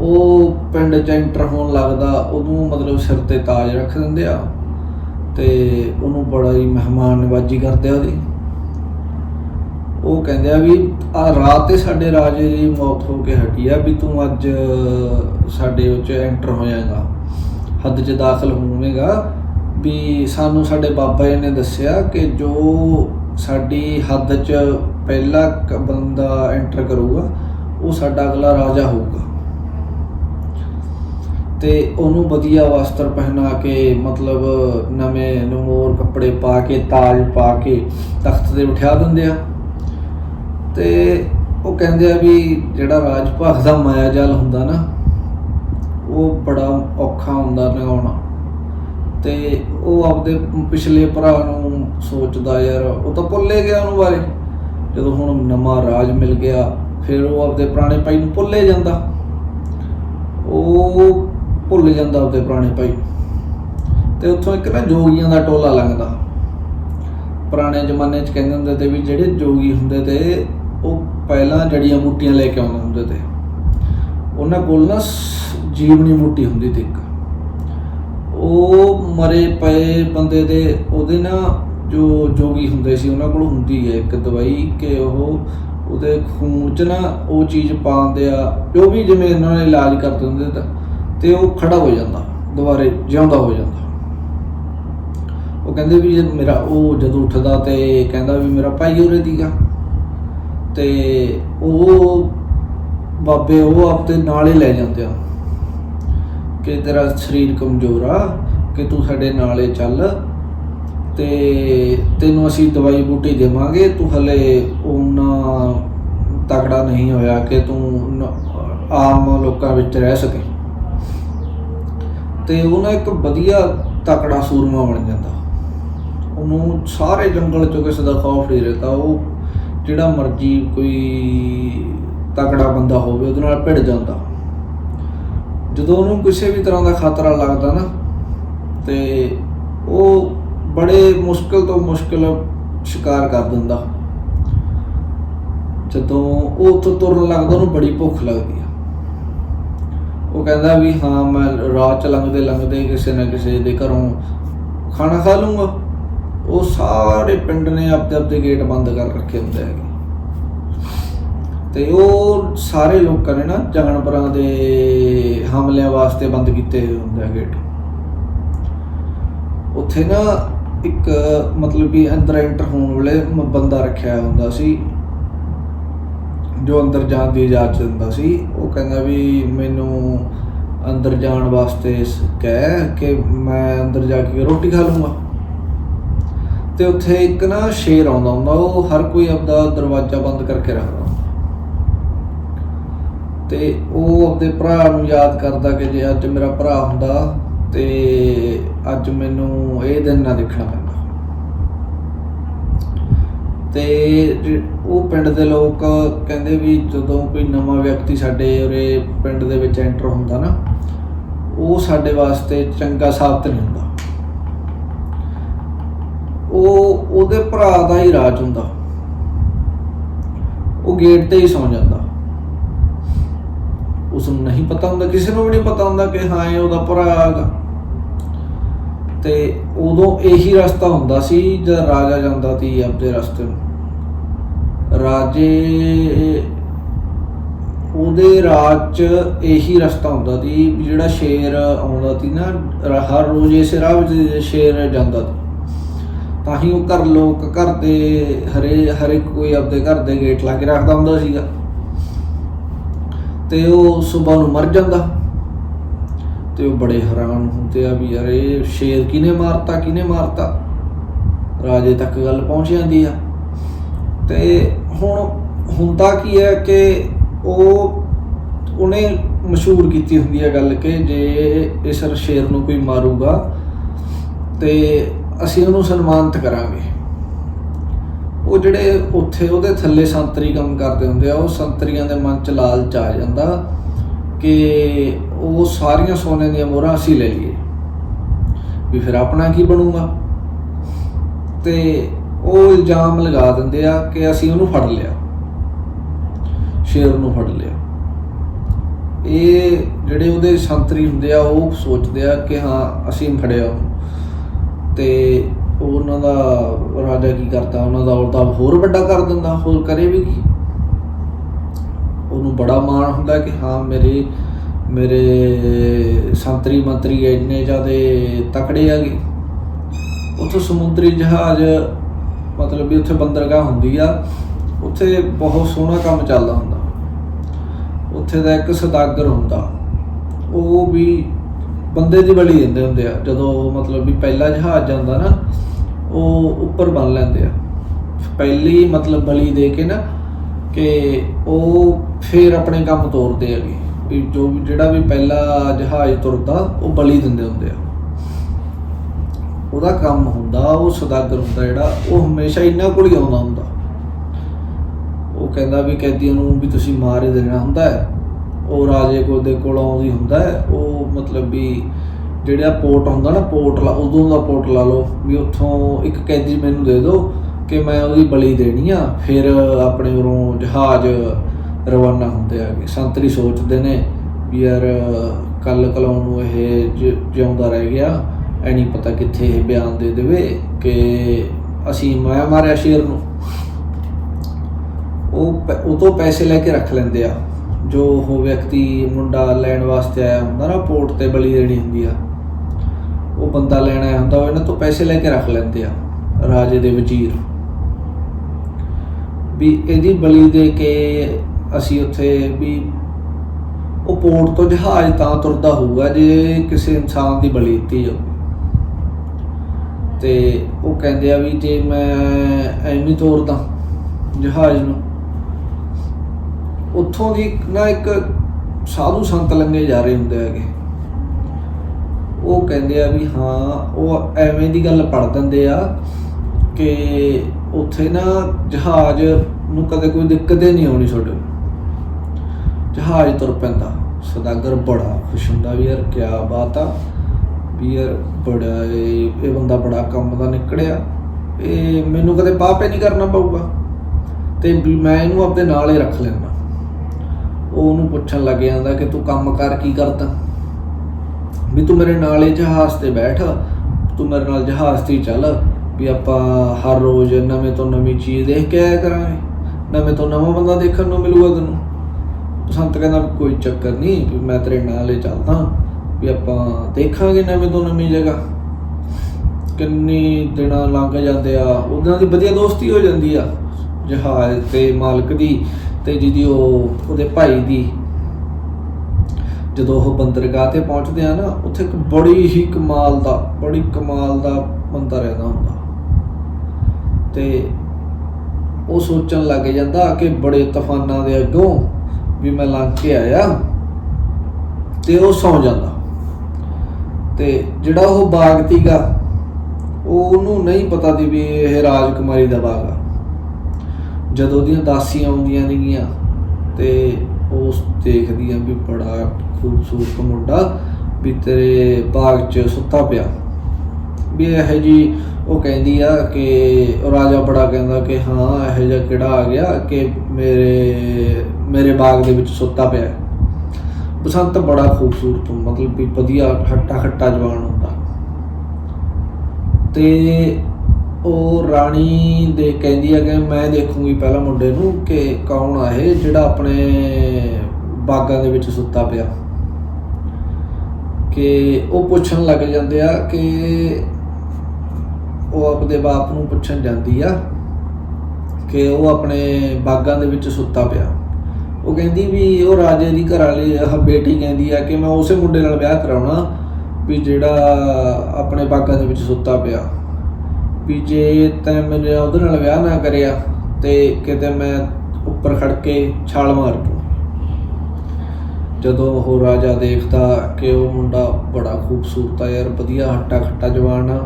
ਉਹ ਪਿੰਡ 'ਚ ਐਂਟਰ ਹੋਣ ਲੱਗਦਾ, ਉਦੋਂ ਮਤਲਬ ਸਿਰ ਤੇ ਤਾਜ ਰੱਖ ਦਿੰਦੇ ਆ ਤੇ ਉਹਨੂੰ ਬੜਾ ਹੀ ਮਹਿਮਾਨ ਨਵਾਜੀ ਕਰਦੇ ਆ ਉਹਦੀ। ਉਹ ਕਹਿੰਦੇ ਆ ਵੀ ਆ ਰਾਤ ਤੇ ਸਾਡੇ ਰਾਜੇ ਦੀ ਮੌਤ ਹੋ ਕੇ ਹਟੀ ਆ ਵੀ ਤੂੰ ਅੱਜ ਸਾਡੇ ਉੱਚ ਐਂਟਰ ਹੋਇਆਗਾ ਹੱਦ 'ਚ ਦਾਖਲ ਹੋਵੇਂਗਾ ਵੀ ਸਾਨੂੰ ਸਾਡੇ ਬਾਬਾ ਜੀ ਨੇ ਦੱਸਿਆ ਕਿ ਜੋ ਸਾਡੀ ਹੱਦ 'ਚ ਪਹਿਲਾ ਬੰਦਾ ਐਂਟਰ ਕਰੂਗਾ ਉਹ ਸਾਡਾ ਅਗਲਾ ਰਾਜਾ ਹੋਊਗਾ। ਤੇ ਉਹਨੂੰ ਵਧੀਆ ਵਸਤਰ ਪਹਿਨਾ ਕੇ, ਮਤਲਬ ਨਵੇਂ ਨਮੋਰ ਕੱਪੜੇ ਪਾ ਕੇ, ਤਾਜ ਪਾ ਕੇ ਤਖਤ ਤੇ ਬਿਠਾ ਦਿੰਦੇ ਆ। ਤੇ ਉਹ ਕਹਿੰਦੇ ਆ ਵੀ ਜਿਹੜਾ ਰਾਜ ਭਾਗ ਦਾ ਮਾਇਆ ਜਾਲ ਹੁੰਦਾ ਨਾ, ਉਹ ਬੜਾ ਔਖਾ ਹੁੰਦਾ ਨਿਭਾਉਣਾ ਤੇ ਉਹ ਆਪਦੇ ਪਿਛਲੇ ਭਰਾ ਨੂੰ ਸੋਚਦਾ, ਯਾਰ, ਉਹ ਤਾਂ ਭੁੱਲੇ ਗਿਆ ਉਹਨੂੰ ਬਾਰੇ। ਜਦੋਂ ਹੁਣ ਨਵਾਂ ਰਾਜ ਮਿਲ ਗਿਆ ਫਿਰ ਉਹ ਆਪਦੇ ਪੁਰਾਣੇ ਭਾਈ ਨੂੰ ਭੁੱਲੇ ਜਾਂਦਾ। ਉਹ ਭੁੱਲ ਜਾਂਦਾ ਆਪਦੇ ਪੁਰਾਣੇ ਭਾਈ ਤੇ ਉੱਥੋਂ ਇੱਕ ਨਾ ਜੋਗੀਆਂ ਦਾ ਟੋਲਾ ਲੰਘਦਾ। ਪੁਰਾਣੇ ਜ਼ਮਾਨੇ 'ਚ ਕਹਿੰਦੇ ਹੁੰਦੇ ਤੇ ਵੀ ਜਿਹੜੇ ਜੋਗੀ ਹੁੰਦੇ ਤੇ ਉਹ ਪਹਿਲਾਂ ਜੜੀਆਂ ਬੂਟੀਆਂ ਲੈ ਕੇ ਆਉਂਦੇ ਹੁੰਦੇ ਤੇ। ਉਹਨਾਂ ਕੋਲ ਨਾ ਜੀਵਨੀ ਬੂਟੀ ਹੁੰਦੀ ਤੇ ਇੱਕ। ਉਹ ਮਰੇ ਪਏ ਬੰਦੇ ਦੇ ਉਹਦੇ ਨਾ ਜੋ ਜੋਗੀ ਹੁੰਦੇ ਸੀ ਉਹਨਾਂ ਕੋਲ ਹੁੰਦੀ ਹੈ ਇੱਕ ਦਵਾਈ ਕਿ ਉਹ ਉਹਦੇ ਖੂਨ 'ਚ ਨਾ ਉਹ ਚੀਜ਼ ਪਾਉਂਦੇ ਆ ਜੋ ਵੀ ਜਿਵੇਂ ਇਹਨਾਂ ਨੇ ਇਲਾਜ ਕਰਦੇ ਹੁੰਦੇ ਤਾਂ, ਤੇ ਉਹ ਖੜਾ ਹੋ ਜਾਂਦਾ, ਦੁਬਾਰੇ ਜਿਉਂਦਾ ਹੋ ਜਾਂਦਾ। ਉਹ ਕਹਿੰਦੇ ਵੀ ਜਦ ਮੇਰਾ, ਉਹ ਜਦੋਂ ਉੱਠਦਾ ਤੇ ਕਹਿੰਦਾ ਵੀ ਮੇਰਾ ਭਾਈ ਉਰੇ ਦੀਗਾ। ਤੇ ਉਹ ਬਾਬੇ ਉਹ ਆਪਦੇ ਨਾਲ ਹੀ ਲੈ ਜਾਂਦੇ ਆ। ਕਿ ਤੇਰਾ ਸਰੀਰ ਕਮਜ਼ੋਰ ਆ, ਕਿ ਤੂੰ ਸਾਡੇ ਨਾਲੇ ਚੱਲ। ਤੇ ਤੈਨੂੰ ਅਸੀਂ ਦਵਾਈ ਬੂਟੀ ਦੇਵਾਂਗੇ, ਤੂੰ ਹਲੇ ਉਹਨਾਂ ਤਕੜਾ ਨਹੀਂ ਹੋਇਆ ਕਿ ਤੂੰ ਆਮ ਲੋਕਾਂ ਵਿੱਚ ਰਹਿ ਸਕੇ। ਤੇ ਉਹ ਨਾ ਇੱਕ ਵਧੀਆ ਤਕੜਾ ਸੂਰਮਾ ਬਣ ਜਾਂਦਾ। ਉਹਨੂੰ ਸਾਰੇ ਜੰਗਲ ਚੋਂ ਕਿਸੇ ਦਾ ਖੌਫ ਨਹੀਂ ਰਹਿੰਦਾ। ਉਹ ਜਿਹੜਾ ਮਰਜ਼ੀ ਕੋਈ ਤਕੜਾ ਬੰਦਾ ਹੋਵੇ, ਉਹਦੇ ਨਾਲ ਭਿੜ ਜਾਂਦਾ। ਜਦੋਂ ਉਹਨੂੰ ਕਿਸੇ ਵੀ ਤਰ੍ਹਾਂ ਦਾ ਖਤਰਾ ਲੱਗਦਾ ਨਾ, ਤੇ ਉਹ ਬੜੇ ਮੁਸ਼ਕਲ ਤੋਂ ਮੁਸ਼ਕਲ ਸ਼ਿਕਾਰ ਕਰ ਦਿੰਦਾ। ਜਦੋਂ ਉਹ ਉੱਥੋਂ ਤੁਰਨ ਲੱਗਦਾ, ਉਹਨੂੰ ਬੜੀ ਭੁੱਖ ਲੱਗਦੀ ਆ। ਉਹ ਕਹਿੰਦਾ ਵੀ ਹਾਂ, ਮੈਂ ਰਾਹ ਚ ਲੰਘਦੇ ਲੰਘਦੇ ਕਿਸੇ ਨਾ ਕਿਸੇ ਦੇ ਘਰੋਂ ਖਾਣਾ ਖਾ ਲੂੰਗਾ। ਉਹ ਸਾਰੇ ਪਿੰਡ ਨੇ ਆਪਦੇ ਆਪਦੇ ਗੇਟ ਬੰਦ ਕਰ ਰੱਖੇ ਹੁੰਦੇ ਹੈਗੇ। ਤੇ ਉਹ ਸਾਰੇ ਲੋਕਾਂ ਨੇ ਨਾ ਜਾਨਵਰਾਂ ਦੇ ਹਮਲਿਆਂ ਵਾਸਤੇ ਬੰਦ ਕੀਤੇ ਹੁੰਦੇ ਆ ਗੇਟ। ਉੱਥੇ ਨਾ ਇੱਕ ਮਤਲਬ ਵੀ ਅੰਦਰ ਐਂਟਰ ਹੋਣ ਵੇਲੇ ਬੰਦਾ ਰੱਖਿਆ ਹੁੰਦਾ ਸੀ। ਜੋ ਅੰਦਰ ਜਾਣ ਦੀ ਇਜਾਜ਼ਤ ਦਿੰਦਾ ਸੀ। ਉਹ ਕਹਿੰਦਾ ਵੀ ਮੈਨੂੰ ਅੰਦਰ ਜਾਣ ਵਾਸਤੇ ਸ- ਕਹਿ ਕਿ ਮੈਂ ਅੰਦਰ ਜਾ ਕੇ ਰੋਟੀ ਖਾ ਲੂੰਗਾ ਤੇ ਉੱਥੇ ਇੱਕ ਨਾ ਸ਼ੇਰ ਆਉਂਦਾ ਹੁੰਦਾ, ਉਹ ਹਰ ਕੋਈ ਆਪਦਾ ਦਰਵਾਜ਼ਾ ਬੰਦ ਕਰਕੇ ਰੱਖਦਾ। ਹੁੰਦਾ ਤੇ ਉਹ ਆਪਣੇ ਭਰਾ ਨੂੰ ਯਾਦ ਕਰਦਾ ਕਿ ਜੇ ਅੱਜ ਮੇਰਾ ਭਰਾ ਹੁੰਦਾ ਤੇ ਅੱਜ ਮੈਨੂੰ ਇਹ ਦਿਨ ਨਾ ਦੇਖਣਾ ਪੈਂਦਾ। ਤੇ ਉਹ ਪਿੰਡ ਦੇ ਲੋਕ ਕਹਿੰਦੇ ਵੀ ਜਦੋਂ ਕੋਈ ਨਵਾਂ ਵਿਅਕਤੀ ਸਾਡੇ ਉਰੇ ਪਿੰਡ ਦੇ ਵਿੱਚ ਐਂਟਰ ਹੁੰਦਾ ਨਾ, ਉਹ ਸਾਡੇ ਵਾਸਤੇ ਚੰਗਾ ਸਾਬਤ ਨਹੀਂ ਹੁੰਦਾ। ਉਹ, ਉਹਦੇ ਭਰਾ ਦਾ ਹੀ ਰਾਜ ਹੁੰਦਾ। ਉਹ ਗੇਟ ਤੇ ਹੀ ਸੌਂ ਜਾਂਦਾ। ਉਸ ਨੂੰ ਨਹੀਂ ਪਤਾ ਹੁੰਦਾ, ਕਿਸੇ ਨੂੰ ਵੀ ਨਹੀਂ ਪਤਾ ਹੁੰਦਾ ਕਿ ਹਾਂ ਇਹ ਉਹਦਾ ਭਰਾ ਹੈਗਾ। ਤੇ ਉਦੋਂ ਇਹੀ ਰਸਤਾ ਹੁੰਦਾ ਸੀ ਜਦ ਰਾਜਾ ਜਾਂਦਾ ਸੀ ਆਪਦੇ ਰਸਤੇ ਨੂੰ। ਰਾਜੇ, ਉਹਦੇ ਰਾਜ 'ਚ ਇਹੀ ਰਸਤਾ ਹੁੰਦਾ ਸੀ ਵੀ ਜਿਹੜਾ ਸ਼ੇਰ ਆਉਂਦਾ ਸੀ ਨਾ, ਹਰ ਰੋਜ਼ ਇਸੇ ਰਾਹ ਵਿੱਚ ਸ਼ੇਰ ਜਾਂਦਾ ਸੀ। ਤਾਂ ਹੀ ਉਹ ਘਰ ਲੋਕ, ਘਰ ਦੇ ਹਰੇ ਹਰੇ ਕੋਈ ਆਪਦੇ ਘਰ ਦੇ ਗੇਟ ਲਾ ਕੇ ਰੱਖਦਾ ਹੁੰਦਾ ਸੀਗਾ। ਤੇ ਉਹ ਸਵੇਰ ਨੂੰ ਮਰ ਜਾਂਦਾ। ਤੇ ਉਹ ਬੜੇ ਹੈਰਾਨ ਹੁੰਦੇ ਆ ਵੀ ਯਾਰ ਇਹ ਸ਼ੇਰ ਕਿਹਨੇ ਮਾਰਤਾ ਕਿਹਨੇ ਮਾਰਤਾ? ਰਾਜੇ ਤੱਕ ਗੱਲ ਪਹੁੰਚ ਜਾਂਦੀ ਆ। ਤੇ ਹੁਣ ਹੁੰਦਾ ਕੀ ਹੈ ਕਿ ਉਹ ਉਹਨੇ ਮਸ਼ਹੂਰ ਕੀਤੀ ਹੁੰਦੀ ਹੈ ਗੱਲ ਕਿ ਜੇ ਇਸ ਸ਼ੇਰ ਨੂੰ ਕੋਈ ਮਾਰੂਗਾ ਤੇ ਅਸੀਂ ਉਹਨੂੰ ਸਨਮਾਨਿਤ ਕਰਾਂਗੇ। ਉਹ ਜਿਹੜੇ ਉੱਥੇ ਉਹਦੇ ਥੱਲੇ ਸੰਤਰੀ ਕੰਮ ਕਰਦੇ ਹੁੰਦੇ ਆ, ਉਹ ਸੰਤਰੀਆਂ ਦੇ ਮਨ ਚ ਲਾਲਚ ਆ ਜਾਂਦਾ ਕਿ ਉਹ ਸਾਰੀਆਂ ਸੋਨੇ ਦੀਆਂ ਮੋਹਰਾਂ ਅਸੀਂ ਲੈ ਲਈਏ। ਵੀ ਫਿਰ ਆਪਣਾ ਕੀ ਬਣੂਗਾ? ਤੇ ਉਹ ਇਲਜ਼ਾਮ ਲਗਾ ਦਿੰਦੇ ਆ ਕਿ ਅਸੀਂ ਉਹਨੂੰ ਫੜ ਲਿਆ। ਸ਼ੇਰ ਨੂੰ ਫੜ ਲਿਆ। ਇਹ ਜਿਹੜੇ ਉਹਦੇ ਸੰਤਰੀ ਹੁੰਦੇ ਆ, ਉਹ ਸੋਚਦੇ ਆ ਕਿ ਹਾਂ, ਅਸੀਂ ਫੜਿਆ ਉਹਨੂੰ। ਤੇ ਉਹਨਾਂ ਦਾ ਰਾਜਾ ਕੀ ਕਰਦਾ? ਉਹਨਾਂ ਦਾ ਉਹਦਾ ਹੋਰ ਵੱਡਾ ਕਰ ਦਿੰਦਾ, ਹੋਰ ਕਰੇ ਵੀ ਕੀ? ਉਹਨੂੰ ਬੜਾ ਮਾਣ ਹੁੰਦਾ ਕਿ ਹਾਂ, ਮੇਰੇ ਮੇਰੇ ਸੰਤਰੀ ਮੰਤਰੀ ਇੰਨੇ ਜ਼ਿਆਦੇ ਤਕੜੇ ਹੈਗੇ। ਉੱਥੇ ਸਮੁੰਦਰੀ ਜਹਾਜ਼, ਮਤਲਬ ਵੀ ਉੱਥੇ ਬੰਦਰਗਾਹ ਹੁੰਦੀ ਆ, ਉੱਥੇ ਬਹੁਤ ਸੋਹਣਾ ਕੰਮ ਚੱਲਦਾ ਹੁੰਦਾ। ਉੱਥੇ ਦਾ ਇੱਕ ਸਦਾਗਰ ਹੁੰਦਾ। ਉਹ ਵੀ ਬੰਦੇ ਦੀ ਬਲੀ ਦਿੰਦੇ ਹੁੰਦੇ ਆ। ਜਦੋਂ ਮਤਲਬ ਵੀ ਪਹਿਲਾ ਜਹਾਜ਼ ਜਾਂਦਾ ਨਾ, ਉਹ ਉੱਪਰ ਬੰਨ ਲੈਂਦੇ ਆ। ਪਹਿਲੀ ਮਤਲਬ ਬਲੀ ਦੇ ਕੇ ਨਾ, ਕਿ ਉਹ ਫੇਰ ਆਪਣੇ ਕੰਮ ਤੋਰਦੇ ਹੈਗੇ। ਵੀ ਜੋ ਵੀ ਜਿਹੜਾ ਵੀ ਪਹਿਲਾ ਜਹਾਜ਼ ਤੁਰਦਾ, ਉਹ ਬਲੀ ਦਿੰਦੇ ਹੁੰਦੇ ਆ। ਉਹਦਾ ਕੰਮ ਹੁੰਦਾ, ਉਹ ਸਦਾਗਰ ਹੁੰਦਾ ਜਿਹੜਾ, ਉਹ ਹਮੇਸ਼ਾ ਇਹਨਾਂ ਕੋਲ ਹੀ ਆਉਂਦਾ ਹੁੰਦਾ। ਉਹ ਕਹਿੰਦਾ ਵੀ ਕੈਦੀਆਂ ਨੂੰ ਵੀ ਤੁਸੀਂ ਮਾਰ ਹੀ ਦੇਣਾ ਹੁੰਦਾ ਹੈ। ਉਹ ਰਾਜੇ ਕੋਲ ਦੇ ਕੋਲ ਆਉਂਦੀ ਹੁੰਦਾ ਹੈ। ਉਹ ਮਤਲਬ ਵੀ ਜਿਹੜਾ ਪੋਰਟ ਹੁੰਦਾ ਨਾ, ਪੋਰਟ ਲਾ, ਉਦੋਂ ਦਾ ਪੋਰਟ ਲਾ ਲਓ, ਵੀ ਉੱਥੋਂ ਇੱਕ ਕੈਦੀ ਮੈਨੂੰ ਦੇ ਦਿਓ ਕਿ ਮੈਂ ਉਹਦੀ ਬਲੀ ਦੇਣੀ ਆ। ਫਿਰ ਆਪਣੇ ਉਰੋਂ ਜਹਾਜ਼ ਰਵਾਨਾ ਹੁੰਦੇ ਆਗੇ ਸੰਤਰੀ ਸੋਚਦੇ ਨੇ ਵੀ ਯਾਰ ਕੱਲ ਕਲਾਉ ਨੂੰ ਇਹ ਜਿਉਂਦਾ ਰਹਿ ਗਿਆ ਐ ਨਹੀਂ ਪਤਾ ਕਿੱਥੇ ਇਹ ਬਿਆਨ ਦੇ ਦੇਵੇ ਕਿ ਅਸੀਂ ਮਾਇਆ ਮਾਰਿਆ ਸ਼ੇਰ ਨੂੰ। ਉਹ ਪ- ਉਹ ਤੋਂ ਪੈਸੇ ਲੈ ਕੇ ਰੱਖ ਲੈਂਦੇ ਆ। ਜੋ ਉਹ ਵਿਅਕਤੀ ਮੁੰਡਾ ਲੈਣ ਵਾਸਤੇ ਆਇਆ ਹੁੰਦਾ ਨਾ, ਪੋਰਟ ਤੇ ਬਲੀ ਦੇਣੀ ਹੁੰਦੀ ਆ। ਉਹ ਬੰਦਾ ਲੈਣ ਆਇਆ ਹੁੰਦਾ, ਉਹ ਇਹਨਾਂ ਤੋਂ ਪੈਸੇ ਲੈ ਕੇ ਰੱਖ ਲੈਂਦੇ ਆ, ਰਾਜੇ ਦੇ ਵਜ਼ੀਰ। ਵੀ ਇਹਦੀ ਬਲੀ ਦੇ ਕੇ ਅਸੀਂ ਉੱਥੇ ਵੀ ਉਹ ਪੋਰਟ ਤੋਂ ਜਹਾਜ਼ ਤਾਂ ਤੁਰਦਾ ਹੋਊਗਾ ਜੇ ਕਿਸੇ ਇਨਸਾਨ ਦੀ ਬਲੀ ਦਿੱਤੀ ਜਾਊ। ਤੇ ਉਹ ਕਹਿੰਦੇ ਆ ਵੀ ਜੇ ਮੈਂ ਐਵੇਂ ਤੋਰਦਾ ਜਹਾਜ਼ ਨੂੰ, ਉੱਥੋਂ ਦੀ ਨਾ ਇੱਕ ਸਾਧੂ ਸੰਤ ਲੰਗੇ ਜਾ ਰਹੇ ਹੁੰਦੇ ਹੈਗੇ। ਉਹ ਕਹਿੰਦੇ ਆ ਵੀ ਹਾਂ, ਉਹ ਐਵੇਂ ਦੀ ਗੱਲ ਪੜ ਦਿੰਦੇ ਆ ਕਿ ਉੱਥੇ ਨਾ ਜਹਾਜ਼ ਨੂੰ ਕਦੇ ਕੋਈ ਦਿੱਕਤ ਹੀ ਨਹੀਂ ਆਉਣੀ ਤੁਹਾਡੇ ਨੂੰ ਜਹਾਜ਼ ਤੁਰ ਪੈਂਦਾ। ਸਦਾਗਰ ਬੜਾ ਖੁਸ਼ ਹੁੰਦਾ ਵੀ ਯਾਰ ਕੀ ਬਾਤ ਆ ਵੀ ਯਾਰ ਬੜਾ ਇਹ ਇਹ ਬੰਦਾ ਬੜਾ ਕੰਮ ਦਾ ਨਿਕੜਿਆ। ਇਹ ਮੈਨੂੰ ਕਦੇ ਪਾਪੇ ਨਹੀਂ ਕਰਨਾ ਪਊਗਾ। ਤੇ ਵੀ ਮੈਂ ਇਹਨੂੰ ਆਪਣੇ ਨਾਲ ਹੀ ਰੱਖ ਲੈਂਦਾ। ਉਹ ਉਹਨੂੰ ਪੁੱਛਣ ਲੱਗ ਜਾਂਦਾ ਕਿ ਤੂੰ ਕੰਮ ਕਰ ਕੀ ਕਰਦਾ? ਵੀ ਤੂੰ ਮੇਰੇ ਨਾਲ ਹੀ ਜਹਾਜ਼ ਤੇ ਬੈਠ। ਤੂੰ ਮੇਰੇ ਨਾਲ ਜਹਾਜ਼ ਤੇ ਹੀ ਚੱਲ। ਵੀ ਆਪਾਂ ਹਰ ਰੋਜ਼ ਨਵੇਂ ਤੋਂ ਨਵੀਂ ਚੀਜ਼ ਦੇਖ ਕੇ ਆਇਆ ਕਰਾਂਗੇ। ਨਵੇਂ ਤੋਂ ਨਵਾਂ ਬੰਦਾ ਦੇਖਣ ਨੂੰ ਮਿਲੂਗਾ ਤੈਨੂੰ। ਸੰਤ ਕਹਿੰਦਾ ਕੋਈ ਚੱਕਰ ਨਹੀਂ ਵੀ ਮੈਂ ਤੇਰੇ ਨਾਲ ਹੀ ਚੱਲਦਾ, ਵੀ ਆਪਾਂ ਦੇਖਾਂਗੇ ਨਵੇਂ ਤੋਂ ਨਵੀਂ ਜਗ੍ਹਾ। ਕਿੰਨੀ ਦਿਨਾਂ ਲੰਘ ਜਾਂਦੇ ਆ, ਉਹਨਾਂ ਦੀ ਵਧੀਆ ਦੋਸਤੀ ਹੋ ਜਾਂਦੀ ਆ, ਜਹਾਜ਼ ਤੇ ਮਾਲਕ ਦੀ ਤੇ ਜਿਹਦੀ ਉਹ, ਉਹਦੇ ਭਾਈ ਦੀ। ਜਦੋਂ ਉਹ ਬੰਦਰਗਾਹ ਤੇ ਪਹੁੰਚਦੇ ਆ ਨਾ, ਉੱਥੇ ਇੱਕ ਬੜੀ ਹੀ ਕਮਾਲ ਦਾ, ਬੜੀ ਕਮਾਲ ਦਾ ਬੰਦਾ ਰਹਿੰਦਾ ਹੁੰਦਾ। ਤੇ ਉਹ ਸੋਚਣ ਲੱਗ ਜਾਂਦਾ ਕਿ ਬੜੇ ਤੂਫਾਨਾਂ ਦੇ ਅੱਗੋਂ ਵੀ ਮੈਂ ਲੰਘ ਕੇ ਆਇਆ ਤੇ ਉਹ ਸੌ ਜਾਂਦਾ। ਤੇ ਜਿਹੜਾ ਉਹ ਬਾਗ ਤੀਗਾ, ਉਹ ਉਹਨੂੰ ਨਹੀਂ ਪਤਾ ਸੀ ਵੀ ਇਹ ਰਾਜਕੁਮਾਰੀ ਦਾ ਬਾਗ ਆ। ਜਦੋਂ ਉਹਦੀਆਂ ਦਾਸੀਆਂ ਆਉਂਦੀਆਂ ਨੇਗੀਆਂ ਤੇ ਉਸ ਦੇਖਦੀਆਂ ਵੀ ਬੜਾ ਖੂਬਸੂਰਤ ਮੁੰਡਾ ਵੀ ਤੇਰੇ ਬਾਗ 'ਚ ਸੁੱਤਾ ਪਿਆ। ਵੀ ਇਹ ਜੀ ਉਹ ਕਹਿੰਦੀ ਆ ਕਿ ਰਾਜਾ ਬੜਾ ਕਹਿੰਦਾ ਕਿ ਹਾਂ, ਇਹ ਜਿਹਾ ਕਿਹੜਾ ਆ ਗਿਆ ਕਿ ਮੇਰੇ ਮੇਰੇ ਬਾਗ ਦੇ ਵਿੱਚ ਸੁੱਤਾ ਪਿਆ ਹੈ। ਬਸੰਤ ਬੜਾ ਖੂਬਸੂਰਤ ਮਤਲਬ ਵੀ ਵਧੀਆ ਹੱਟਾ ਖੱਟਾ ਜਵਾਨ ਹੁੰਦਾ ਤੇ ਉਹ ਰਾਣੀ ਦੇ ਕਹਿੰਦੀ ਆ ਕਿ ਮੈਂ ਦੇਖੂੰਗੀ ਪਹਿਲਾਂ ਮੁੰਡੇ ਨੂੰ ਕਿ ਕੌਣ ਆ ਇਹ ਜਿਹੜਾ ਆਪਣੇ ਬਾਗਾਂ ਦੇ ਵਿੱਚ ਸੁੱਤਾ ਪਿਆ ਕਿ ਉਹ ਪੁੱਛਣ ਲੱਗ ਜਾਂਦੇ ਆ ਕਿ ਉਹ ਆਪਣੇ ਬਾਪ ਨੂੰ ਪੁੱਛਣ ਜਾਂਦੀ ਆ ਕਿ ਉਹ ਆਪਣੇ ਬਾਗਾਂ ਦੇ ਵਿੱਚ ਸੁੱਤਾ ਪਿਆ। ਉਹ ਕਹਿੰਦੀ ਵੀ ਉਹ ਰਾਜੇ ਦੀ ਘਰ ਵਾਲੀ ਆਹ ਬੇਟੀ ਕਹਿੰਦੀ ਆ ਕਿ ਮੈਂ ਉਸੇ ਮੁੰਡੇ ਨਾਲ ਵਿਆਹ ਕਰਾਉਣਾ ਵੀ ਜਿਹੜਾ ਆਪਣੇ ਬਾਗਾਂ ਦੇ ਵਿੱਚ ਸੁੱਤਾ ਪਿਆ। ਵੀ ਜੇ ਤੈਂ ਮੇਰੇ ਉਹਦੇ ਨਾਲ ਵਿਆਹ ਨਾ ਕਰਿਆ ਤੇ ਕਿਤੇ ਮੈਂ ਉੱਪਰ ਖੜ ਕੇ ਛਾਲ ਮਾਰ ਦੂੰ। ਜਦੋਂ ਉਹ ਰਾਜਾ ਦੇਖਦਾ ਕਿ ਉਹ ਮੁੰਡਾ ਬੜਾ ਖੂਬਸੂਰਤ ਆ ਯਾਰ, ਵਧੀਆ ਹੱਟਾ ਖੱਟਾ ਜਵਾਨ ਆ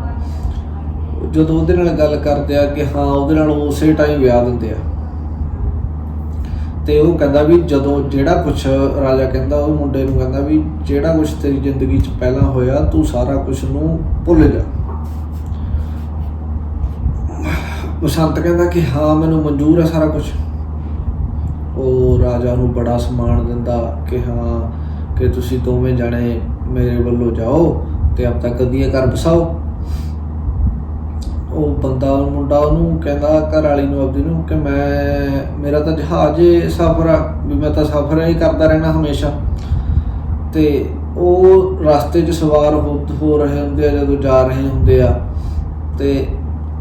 ਜਦੋਂ ਉਹਦੇ ਨਾਲ ਗੱਲ ਕਰਦੇ ਆ ਕਿ ਹਾਂ, ਉਹਦੇ ਨਾਲ ਉਸੇ ਟਾਈਮ ਵਿਆਹ ਦਿੰਦੇ ਆ। ਤੇ ਉਹ ਕਹਿੰਦਾ ਵੀ ਜਦੋਂ ਜਿਹੜਾ ਕੁਝ ਰਾਜਾ ਕਹਿੰਦਾ, ਉਹ ਮੁੰਡੇ ਨੂੰ ਕਹਿੰਦਾ ਵੀ ਜਿਹੜਾ ਕੁਝ ਤੇਰੀ ਜ਼ਿੰਦਗੀ 'ਚ ਪਹਿਲਾਂ ਹੋਇਆ, ਤੂੰ ਸਾਰਾ ਕੁਝ ਨੂੰ ਭੁੱਲ ਜਾ। ਬਸੰਤ ਕਹਿੰਦਾ ਕਿ ਹਾਂ, ਮੈਨੂੰ ਮਨਜ਼ੂਰ ਹੈ ਸਾਰਾ ਕੁਝ ਉਹ ਰਾਜਾ ਨੂੰ ਬੜਾ ਸਨਮਾਨ ਦਿੰਦਾ ਕਿ ਹਾਂ, ਕਿ ਤੁਸੀਂ ਦੋਵੇਂ ਜਣੇ ਮੇਰੇ ਵੱਲੋਂ ਜਾਓ ਤੇ ਆਪ ਤੱਕ ਕਦੀ ਘਰ ਬਸਾਓ ਉਹ ਬੰਦਾ, ਉਹ ਮੁੰਡਾ ਉਹਨੂੰ ਕਹਿੰਦਾ ਘਰ ਵਾਲੀ ਨੂੰ, ਆਪਦੀ ਨੂੰ ਕਿ ਮੈਂ, ਮੇਰਾ ਤਾਂ ਜਹਾਜ਼ ਸਫ਼ਰ ਆ, ਵੀ ਮੈਂ ਤਾਂ ਸਫ਼ਰ ਹੀ ਕਰਦਾ ਰਹਿਣਾ ਹਮੇਸ਼ਾ। ਤੇ ਉਹ ਰਸਤੇ 'ਚ ਸਵਾਰ ਹੋ ਹੋ ਰਹੇ ਹੁੰਦੇ ਆ, ਜਦੋਂ ਜਾ ਰਹੇ ਹੁੰਦੇ ਆ, ਤੇ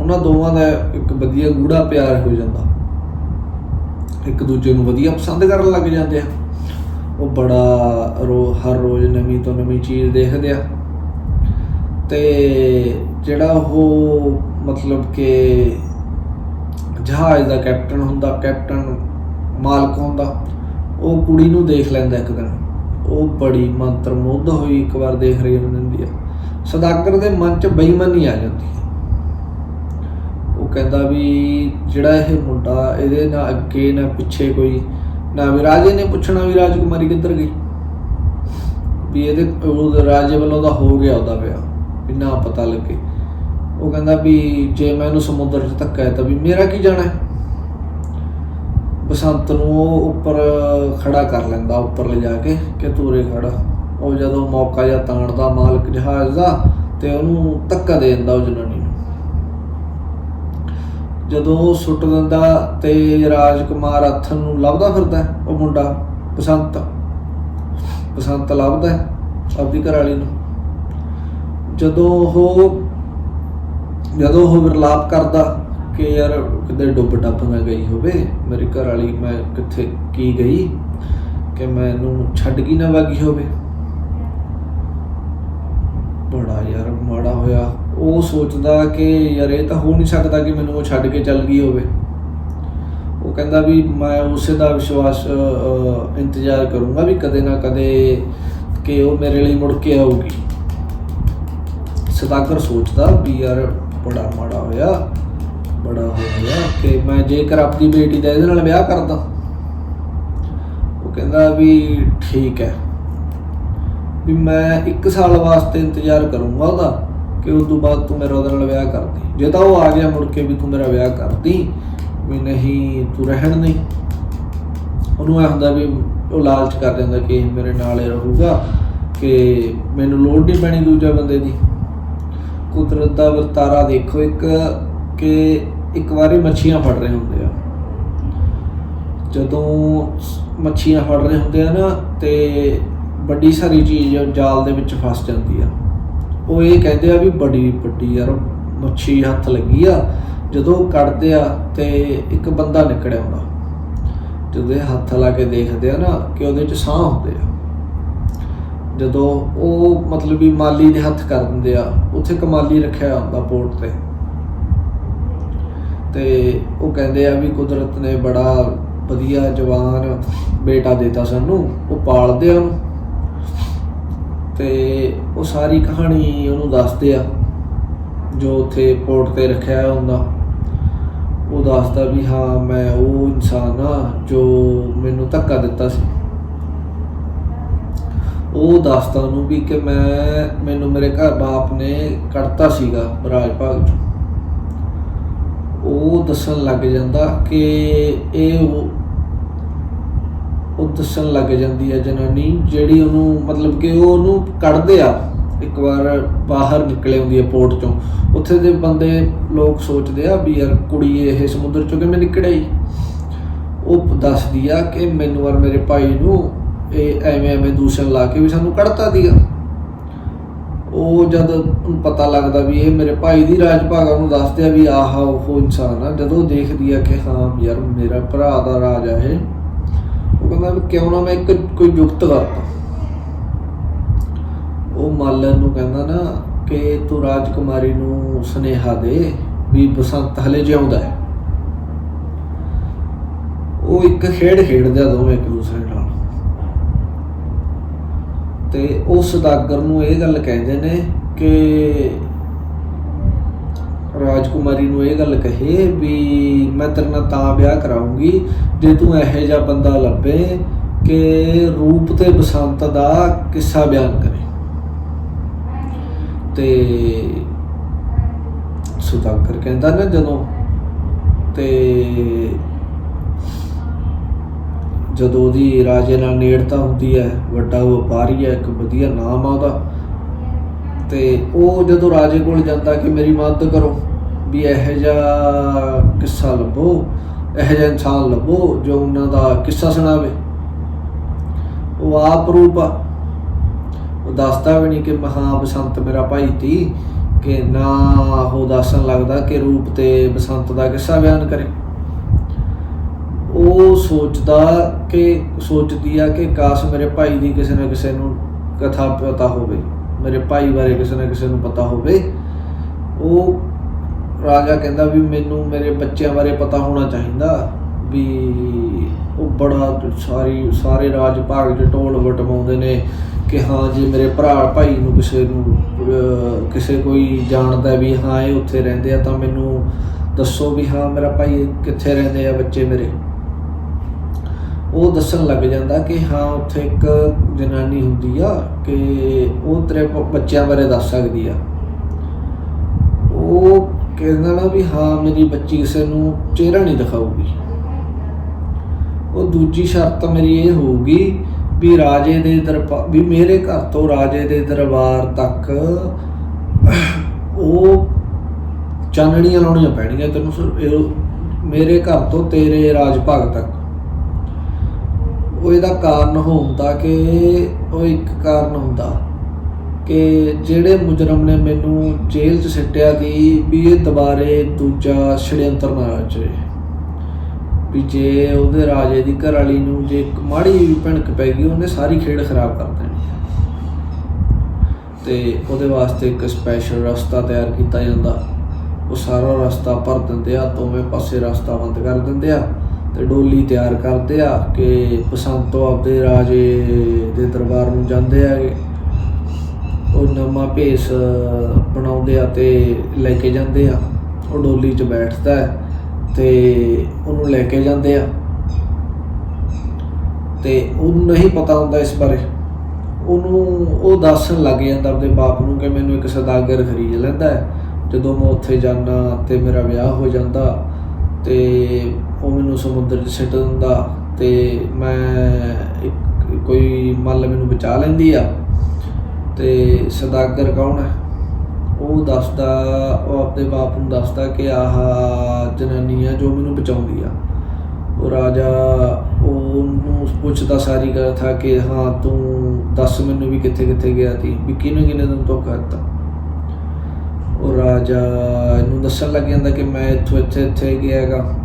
ਉਹਨਾਂ ਦੋਵਾਂ ਦਾ ਇੱਕ ਵਧੀਆ ਗੂੜਾ ਪਿਆਰ ਹੋ ਜਾਂਦਾ। ਇੱਕ ਦੂਜੇ ਨੂੰ ਵਧੀਆ ਪਸੰਦ ਕਰਨ ਲੱਗ ਜਾਂਦੇ ਆ। ਉਹ ਬੜਾ ਰੋ, ਹਰ ਰੋਜ਼ ਨਵੀਂ ਤੋਂ ਨਵੀਂ ਚੀਜ਼ ਦੇਖਦੇ ਆ। ਤੇ ਜਿਹੜਾ ਉਹ ਮਤਲਬ ਕਿ ਜਹਾਜ਼ ਦਾ ਕੈਪਟਨ ਹੁੰਦਾ, ਕੈਪਟਨ ਮਾਲਕ ਹੁੰਦਾ, ਉਹ ਕੁੜੀ ਨੂੰ ਦੇਖ ਲੈਂਦਾ ਇੱਕ ਦਿਨ। ਉਹ ਬੜੀ ਮੰਤਰਮੁੱਧ ਹੋਈ, ਇੱਕ ਵਾਰ ਦੇਖ ਰਹੀ ਹੁੰਦੀ ਆ। ਸਦਾਗਰ ਦੇ ਮਨ 'ਚ ਬੇਈਮਾਨੀ ਆ ਜਾਂਦੀ ਹੈ। ਉਹ ਕਹਿੰਦਾ ਵੀ ਜਿਹੜਾ ਇਹ ਮੁੰਡਾ, ਇਹਦੇ ਨਾ ਅੱਗੇ, ਨਾ ਪਿੱਛੇ ਕੋਈ, ਨਾ ਵੀ ਰਾਜੇ ਨੇ ਪੁੱਛਣਾ ਵੀ ਰਾਜਕੁਮਾਰੀ ਕਿੱਧਰ ਗਈ। ਵੀ ਇਹਦੇ, ਉਹ ਰਾਜੇ ਵੱਲੋਂ ਦਾ ਹੋ ਗਿਆ ਉਹਦਾ ਵਿਆਹ, ਵੀ ਨਾ ਪਤਾ ਲੱਗੇ। ਉਹ ਕਹਿੰਦਾ ਵੀ ਜੇ ਮੈਂ ਇਹਨੂੰ ਸਮੁੰਦਰ 'ਚ ਧੱਕਾ ਹੈ ਤਾਂ ਵੀ ਮੇਰਾ ਕੀ ਜਾਣਾ ਬਸੰਤ ਨੂੰ ਉਹ ਉੱਪਰ ਖੜਾ ਕਰ ਲੈਂਦਾ, ਉੱਪਰ ਲੈ ਜਾ ਕੇ ਕਿ ਤੂਰੇ ਖੜਾ। ਉਹ ਜਦੋਂ ਮੌਕਾ ਜਾਂ ਤਾਣਦਾ ਮਾਲਕ ਜਹਾਜ਼ ਦਾ ਤੇ ਉਹਨੂੰ ਧੱਕਾ ਦੇ ਦਿੰਦਾ ਉਹ ਜਨਾਨੀ ਨੂੰ। ਜਦੋਂ ਉਹ ਸੁੱਟ ਦਿੰਦਾ ਤੇ ਰਾਜਕੁਮਾਰ ਹੱਥਨ ਨੂੰ ਲੱਭਦਾ ਫਿਰਦਾ ਉਹ ਮੁੰਡਾ ਬਸੰਤ। ਬਸੰਤ ਲੱਭਦਾ ਹੈ ਆਪਦੀ ਘਰ ਵਾਲੀ ਨੂੰ। ਜਦੋਂ ਉਹ ਜਦੋਂ ਉਹ ਵਿਰਲਾਪ ਕਰਦਾ ਕਿ ਯਾਰ ਕਿਤੇ ਡੁੱਬ ਡੱਬ ਨਾ ਗਈ ਹੋਵੇ, ਮੇਰੀ ਘਰ ਵਾਲੀ ਮੈਂ ਕਿੱਥੇ ਕੀ ਗਈ ਕਿ ਮੈਨੂੰ ਛੱਡ ਗਈ ਨਾ ਵਾਗੀ ਹੋਵੇ। ਬੜਾ ਯਾਰ ਮਾੜਾ ਹੋਇਆ। ਉਹ ਸੋਚਦਾ ਕਿ ਯਾਰ ਇਹ ਤਾਂ ਹੋ ਨਹੀਂ ਸਕਦਾ ਕਿ ਮੈਨੂੰ ਉਹ ਛੱਡ ਕੇ ਚੱਲ ਗਈ ਹੋਵੇ। ਉਹ ਕਹਿੰਦਾ ਵੀ ਮੈਂ ਉਸੇ ਦਾ ਵਿਸ਼ਵਾਸ ਇੰਤਜ਼ਾਰ ਕਰੂੰਗਾ ਵੀ ਕਦੇ ਨਾ ਕਦੇ ਕਿ ਉਹ ਮੇਰੇ ਲਈ ਮੁੜ ਕੇ ਆਊਗੀ। ਸਦਾਕਰ ਸੋਚਦਾ ਵੀ ਯਾਰ ਬੜਾ ਮਾੜਾ ਹੋਇਆ। ਬੜਾ ਹੋ ਗਿਆ ਕਿ ਮੈਂ ਜੇਕਰ ਆਪਣੀ ਬੇਟੀ ਦਾ ਇਹਦੇ ਨਾਲ ਵਿਆਹ ਕਰਦਾ, ਉਹ ਕਹਿੰਦਾ ਵੀ ਠੀਕ ਹੈ। ਵੀ ਮੈਂ 1 ਸਾਲ ਵਾਸਤੇ ਇੰਤਜ਼ਾਰ ਕਰੂੰਗਾ ਉਹਦਾ ਕਿ ਉਸ ਤੋਂ ਬਾਅਦ ਤੂੰ ਮੇਰਾ ਉਹਦੇ ਨਾਲ ਵਿਆਹ ਕਰਦੀ। ਜੇ ਤਾਂ ਉਹ ਆ ਗਿਆ ਮੁੜ ਕੇ ਵੀ ਤੂੰ ਮੇਰਾ ਵਿਆਹ ਕਰਦੀ, ਵੀ ਨਹੀਂ, ਤੂੰ ਰਹਿਣ ਨਹੀਂ ਉਹਨੂੰ ਇਹ ਹੁੰਦਾ ਵੀ ਉਹ ਲਾਲਚ ਕਰ ਦਿੰਦਾ ਕਿ ਮੇਰੇ ਨਾਲ ਹੀ ਰਹੂਗਾ, ਕਿ ਮੈਨੂੰ ਲੋੜ ਨਹੀਂ ਪੈਣੀ ਦੂਜੇ ਬੰਦੇ ਦੀ। ਕੁਦਰਤ ਦਾ ਵਰਤਾਰਾ ਦੇਖੋ, ਇੱਕ ਕਿ ਇੱਕ ਵਾਰੀ ਮੱਛੀਆਂ ਫੜ ਰਹੇ ਹੁੰਦੇ ਆ। ਜਦੋਂ ਮੱਛੀਆਂ ਫੜ ਰਹੇ ਹੁੰਦੇ ਆ ਨਾ, ਤੇ ਵੱਡੀ ਸਾਰੀ ਚੀਜ਼ ਜਾਲ ਦੇ ਵਿੱਚ ਫਸ ਜਾਂਦੀ ਆ। ਉਹ ਇਹ ਕਹਿੰਦੇ ਆ ਵੀ ਬੜੀ ਵੱਡੀ ਯਾਰ, ਮੱਛੀ ਹੱਥ ਲੱਗੀ ਆ, ਜਦੋਂ ਉਹ ਕੱਢਦੇ ਆ ਤੇ ਇੱਕ ਬੰਦਾ ਨਿਕੜਿਆ ਹੁੰਦਾ। ਜਦੋਂ ਇਹ ਹੱਥ ਲਾ ਕੇ ਦੇਖਦੇ ਆ ਨਾ, ਕਿ ਉਹਦੇ 'ਚ ਸਾਹ ਹੁੰਦੇ ਆ। ਜਦੋਂ ਉਹ ਮਤਲਬ ਵੀ ਮਾਲੀ ਦੇ ਹੱਥ ਕਰ ਦਿੰਦੇ ਆ, ਉੱਥੇ ਕਮਾਲੀ ਰੱਖਿਆ ਹੁੰਦਾ ਪੋਰਟ ਤੇ। ਤੇ ਉਹ ਕਹਿੰਦੇ ਆ ਵੀ ਕੁਦਰਤ ਨੇ ਬੜਾ ਵਧੀਆ ਜਵਾਨ ਬੇਟਾ ਦਿੱਤਾ ਸਾਨੂੰ, ਉਹ ਪਾਲਦੇ ਆ ਉਹਨੂੰ। ਤੇ ਉਹ ਸਾਰੀ ਕਹਾਣੀ ਉਹਨੂੰ ਦੱਸਦੇ ਆ, ਜੋ ਉੱਥੇ ਪੋਰਟ ਤੇ ਰੱਖਿਆ ਹੁੰਦਾ। ਉਹ ਦੱਸਦਾ ਵੀ ਹਾਂ, ਮੈਂ ਉਹ ਇਨਸਾਨ ਆ ਜੋ ਮੈਨੂੰ ਧੱਕਾ ਦਿੱਤਾ ਸੀ। ਉਹ ਦੱਸਦਾ ਉਹਨੂੰ ਵੀ ਕਿ ਮੈਂ, ਮੈਨੂੰ ਮੇਰੇ ਘਰ ਬਾਪ ਨੇ ਕੱਢਤਾ ਸੀਗਾ ਰਾਜ ਭਾਗ ਚੋਂ। ਉਹ ਦੱਸਣ ਲੱਗ ਜਾਂਦਾ ਕਿ ਇਹ ਉਹ ਉਹ ਦੱਸਣ ਲੱਗ ਜਾਂਦੀ ਹੈ ਜਨਾਨੀ ਜਿਹੜੀ ਉਹਨੂੰ, ਮਤਲਬ ਕਿ ਉਹ ਉਹਨੂੰ ਕੱਢਦੇ ਆ, ਇੱਕ ਵਾਰ ਬਾਹਰ ਨਿਕਲੇ ਹੁੰਦੀ ਹੈ ਪੋਰਟ ਚੋਂ। ਉੱਥੇ ਦੇ ਬੰਦੇ ਲੋਕ ਸੋਚਦੇ ਆ ਵੀ ਯਾਰ ਕੁੜੀ ਇਹ ਸਮੁੰਦਰ ਚੋਂ ਕਿਵੇਂ ਨਿਕੜਾਈ ਉਹ ਦੱਸਦੀ ਆ ਕਿ ਮੈਨੂੰ ਔਰ ਮੇਰੇ ਭਾਈ ਨੂੰ ਇਹ ਐਵੇਂ ਐਵੇਂ ਦੂਸ਼ਣ ਲਾ ਕੇ ਵੀ ਸਾਨੂੰ ਕੱਢਤਾ ਦੀਗਾ ਉਹ ਜਦ ਉਹਨੂੰ ਪਤਾ ਲੱਗਦਾ ਵੀ ਇਹ ਮੇਰੇ ਭਾਈ ਦੀ ਰਾਜ ਭਾਗਾ ਨੂੰ ਦੱਸਦੇ ਆ ਵੀ ਆਹ, ਉਹ ਇਨਸਾਨ ਆ। ਜਦੋਂ ਦੇਖਦੀ ਆ ਕਿ ਹਾਂ ਯਾਰ ਮੇਰਾ ਭਰਾ ਦਾ ਰਾਜ ਆ ਇਹ, ਉਹ ਕਹਿੰਦਾ ਵੀ ਕਿਉਂ ਨਾ ਮੈਂ ਇੱਕ ਕੋਈ ਜੁਗਤ ਕਰਤਾ ਉਹ ਮਾਲਨ ਨੂੰ ਕਹਿੰਦਾ ਨਾ ਕਿ ਤੂੰ ਰਾਜਕੁਮਾਰੀ ਨੂੰ ਸੁਨੇਹਾ ਦੇ ਵੀ ਬਸੰਤ ਹਲੇ ਜਿਉਂਦਾ ਹੈ। ਉਹ ਇੱਕ ਖੇਡ ਖੇਡਦੇ ਆ ਦੋਵੇਂ ਇੱਕ ਦੂਸਰੇ ਨਾਲ। ਤੇ ਉਹ ਸੁਦਾਗਰ ਨੂੰ ਇਹ ਗੱਲ ਕਹਿੰਦੇ ਨੇ ਕਿ ਰਾਜਕੁਮਾਰੀ ਨੂੰ ਇਹ ਗੱਲ ਕਹੇ ਵੀ ਮੈਂ ਤੇਰੇ ਨਾਲ ਤਾਂ ਵਿਆਹ ਕਰਾਉਂਗੀ, ਜੇ ਤੂੰ ਇਹੋ ਜਿਹਾ ਬੰਦਾ ਲੱਭੇ ਕਿ ਰੂਪ ਤੇ ਬਸੰਤ ਦਾ ਕਿੱਸਾ ਬਿਆਨ ਕਰੇ। ਤੇ ਸੁਦਾਗਰ ਕਹਿੰਦਾ ਨਾ ਜਦੋਂ ਤੇ ਜਦੋਂ ਉਹਦੀ ਰਾਜੇ ਨਾਲ ਨੇੜਤਾ ਹੁੰਦੀ ਹੈ, ਵੱਡਾ ਵਪਾਰੀ ਹੈ, ਇੱਕ ਵਧੀਆ ਨਾਮ ਆ ਉਹਦਾ। ਤੇ ਉਹ ਜਦੋਂ ਰਾਜੇ ਕੋਲ ਜਾਂਦਾ ਕਿ ਮੇਰੀ ਮਦਦ ਕਰੋ, ਵੀ ਇਹੋ ਜਿਹਾ ਕਿੱਸਾ ਲੱਭੋ, ਇਹੋ ਜਿਹਾ ਇਨਸਾਨ ਲੱਭੋ ਜੋ ਉਹਨਾਂ ਦਾ ਕਿੱਸਾ ਸੁਣਾਵੇ। ਉਹ ਆਪ ਰੂਪ ਆ। ਉਹ ਦੱਸਦਾ ਵੀ ਨਹੀਂ ਕਿ ਮਹਾ ਬਸੰਤ ਮੇਰਾ ਭਾਈ ਤੀ, ਕਿ ਨਾ ਉਹ ਦੱਸਣ ਲੱਗਦਾ ਕਿ ਰੂਪ ਤੇ ਬਸੰਤ ਦਾ ਕਿੱਸਾ ਬਿਆਨ ਕਰੇ। ਉਹ ਸੋਚਦਾ ਕਿ, ਸੋਚਦੀ ਆ ਕਿ ਕਾਸ਼ ਮੇਰੇ ਭਾਈ ਦੀ ਕਿਸੇ ਨਾ ਕਿਸੇ ਨੂੰ ਕਥਾ ਪਤਾ ਹੋਵੇ, ਮੇਰੇ ਭਾਈ ਬਾਰੇ ਕਿਸੇ ਨਾ ਕਿਸੇ ਨੂੰ ਪਤਾ ਹੋਵੇ। ਉਹ ਰਾਜਾ ਕਹਿੰਦਾ ਵੀ ਮੈਨੂੰ ਮੇਰੇ ਬੱਚਿਆਂ ਬਾਰੇ ਪਤਾ ਹੋਣਾ ਚਾਹੀਦਾ ਵੀ ਉਹ ਬੜਾ ਸਾਰੀ, ਸਾਰੇ ਰਾਜ ਭਾਗ ਚ ਟੋਲ ਵਟਵਾਉਂਦੇ ਨੇ ਕਿ ਹਾਂ, ਜੇ ਮੇਰੇ ਭਰਾ ਭਾਈ ਨੂੰ ਕਿਸੇ ਨੂੰ ਕਿਸੇ ਕੋਈ ਜਾਣਦਾ ਵੀ ਹਾਂ, ਇਹ ਉੱਥੇ ਰਹਿੰਦੇ ਆ ਤਾਂ ਮੈਨੂੰ ਦੱਸੋ ਵੀ ਹਾਂ, ਮੇਰਾ ਭਾਈ ਕਿੱਥੇ ਰਹਿੰਦੇ ਆ ਬੱਚੇ ਮੇਰੇ। ਉਹ ਦੱਸਣ ਲੱਗ ਜਾਂਦਾ ਕਿ ਹਾਂ, ਉੱਥੇ ਇੱਕ ਜਨਾਨੀ ਹੁੰਦੀ ਆ ਕਿ ਉਹ ਤੇਰੇ ਬੱਚਿਆਂ ਬਾਰੇ ਦੱਸ ਸਕਦੀ ਆ। ਉਹ ਕਹਿੰਦਾ ਨਾ ਵੀ ਹਾਂ, ਮੇਰੀ ਬੱਚੀ ਕਿਸੇ ਨੂੰ ਚਿਹਰਾ ਨਹੀਂ ਦਿਖਾਊਗੀ। ਉਹ ਦੂਜੀ ਸ਼ਰਤ ਮੇਰੀ ਇਹ ਹੋਊਗੀ ਵੀ ਰਾਜੇ ਦੇ ਦਰਬਾਰ ਵੀ ਮੇਰੇ ਘਰ ਤੋਂ ਰਾਜੇ ਦੇ ਦਰਬਾਰ ਤੱਕ ਉਹ ਚਾਨਣੀਆਂ ਲਾਉਣੀਆਂ ਪੈਣਗੀਆਂ। ਤੈਨੂੰ ਸਿਰ- ਮੇਰੇ ਘਰ ਤੋਂ ਤੇਰੇ ਰਾਜ ਭਾਗ ਤੱਕ। ਉਹ ਇਹਦਾ ਕਾਰਨ ਹੁੰਦਾ ਕਿ ਉਹ ਇੱਕ ਕਾਰਨ ਹੁੰਦਾ ਕਿ ਜਿਹੜੇ ਮੁਜਰਮ ਨੇ ਮੈਨੂੰ ਜੇਲ੍ਹ 'ਚ ਸਿੱਟਿਆ ਦੀ ਵੀ ਇਹ ਦੁਬਾਰੇ ਦੂਜਾ ਛੜਯੰਤਰ ਨਾ ਰਚੇ। ਵੀ ਜੇ ਉਹਦੇ ਰਾਜੇ ਦੀ ਘਰ ਵਾਲੀ ਨੂੰ ਜੇ ਇੱਕ ਮਾੜੀ ਵੀ ਭਿਣਕ ਪੈ ਗਈ, ਉਹਨੇ ਸਾਰੀ ਖੇਡ ਖਰਾਬ ਕਰ ਦੇਣੀ ਤੇ ਉਹਦੇ ਵਾਸਤੇ ਇੱਕ ਸਪੈਸ਼ਲ ਰਸਤਾ ਤਿਆਰ ਕੀਤਾ ਜਾਂਦਾ। ਉਹ ਸਾਰਾ ਰਸਤਾ ਭਰ ਦਿੰਦੇ ਆ, ਦੋਵੇਂ ਪਾਸੇ ਰਸਤਾ ਬੰਦ ਕਰ ਦਿੰਦੇ ਆ। ਤੇ ਡੋਲੀ ਤਿਆਰ ਕਰਦੇ ਆ ਕਿ ਪਸੰਦ ਤੋਂ ਆਪਦੇ ਰਾਜੇ ਦੇ ਦਰਬਾਰ ਨੂੰ ਜਾਂਦੇ ਆਗੇ ਉਹ ਨਵਾਂ ਭੇਸ ਬਣਾਉਂਦੇ ਆ ਤੇ ਲੈ ਕੇ ਜਾਂਦੇ ਆ। ਉਹ ਡੋਲੀ 'ਚ ਬੈਠਦਾ ਹੈ ਤੇ ਉਹਨੂੰ ਲੈ ਕੇ ਜਾਂਦੇ ਆ। ਤੇ ਉਹਨੂੰ ਨਹੀਂ ਪਤਾ ਹੁੰਦਾ ਇਸ ਬਾਰੇ। ਉਹਨੂੰ, ਉਹ ਦੱਸਣ ਲੱਗ ਜਾਂਦਾ ਆਪਣੇ ਬਾਪ ਨੂੰ ਕਿ ਮੈਨੂੰ ਇੱਕ ਸਦਾਗਰ ਖਰੀਦ ਲੈਂਦਾ ਹੈ। ਜਦੋਂ ਮੈਂ ਉੱਥੇ ਜਾਣਾ ਤੇ ਮੇਰਾ ਵਿਆਹ ਹੋ ਜਾਂਦਾ ਤੇ ਉਹ ਮੈਨੂੰ ਸਮੁੰਦਰ 'ਚ ਸਿੱਟ ਦਿੰਦਾ ਤੇ ਮੈਂ ਇੱਕ, ਕੋਈ ਮੱਲ ਮੈਨੂੰ ਬਚਾ ਲੈਂਦੀ ਆ। ਤੇ ਸਦਾਗਰ ਕੌਣ ਹੈ? ਉਹ ਦੱਸਦਾ, ਉਹ ਆਪਣੇ ਬਾਪ ਨੂੰ ਦੱਸਦਾ ਕਿ ਆਹ ਜਨਾਨੀ ਆ ਜੋ ਮੈਨੂੰ ਬਚਾਉਂਦੀ ਆ। ਉਹ ਰਾਜਾ ਉਹਨੂੰ ਪੁੱਛਦਾ ਸਾਰੀ ਗੱਲ ਥਾ ਕਿ ਹਾਂ, ਤੂੰ ਦੱਸ ਮੈਨੂੰ ਵੀ ਕਿੱਥੇ ਕਿੱਥੇ ਗਿਆ ਸੀ, ਵੀ ਕਿਹਨੇ ਕਿਹਨੇ ਤੈਨੂੰ ਧੋਖਾ ਦਿੱਤਾ? ਉਹ ਰਾਜਾ ਇਹਨੂੰ ਦੱਸਣ ਲੱਗ ਜਾਂਦਾ ਕਿ ਮੈਂ ਇੱਥੋਂ ਇੱਥੇ ਇੱਥੇ ਗਿਆ ਹੈਗਾ।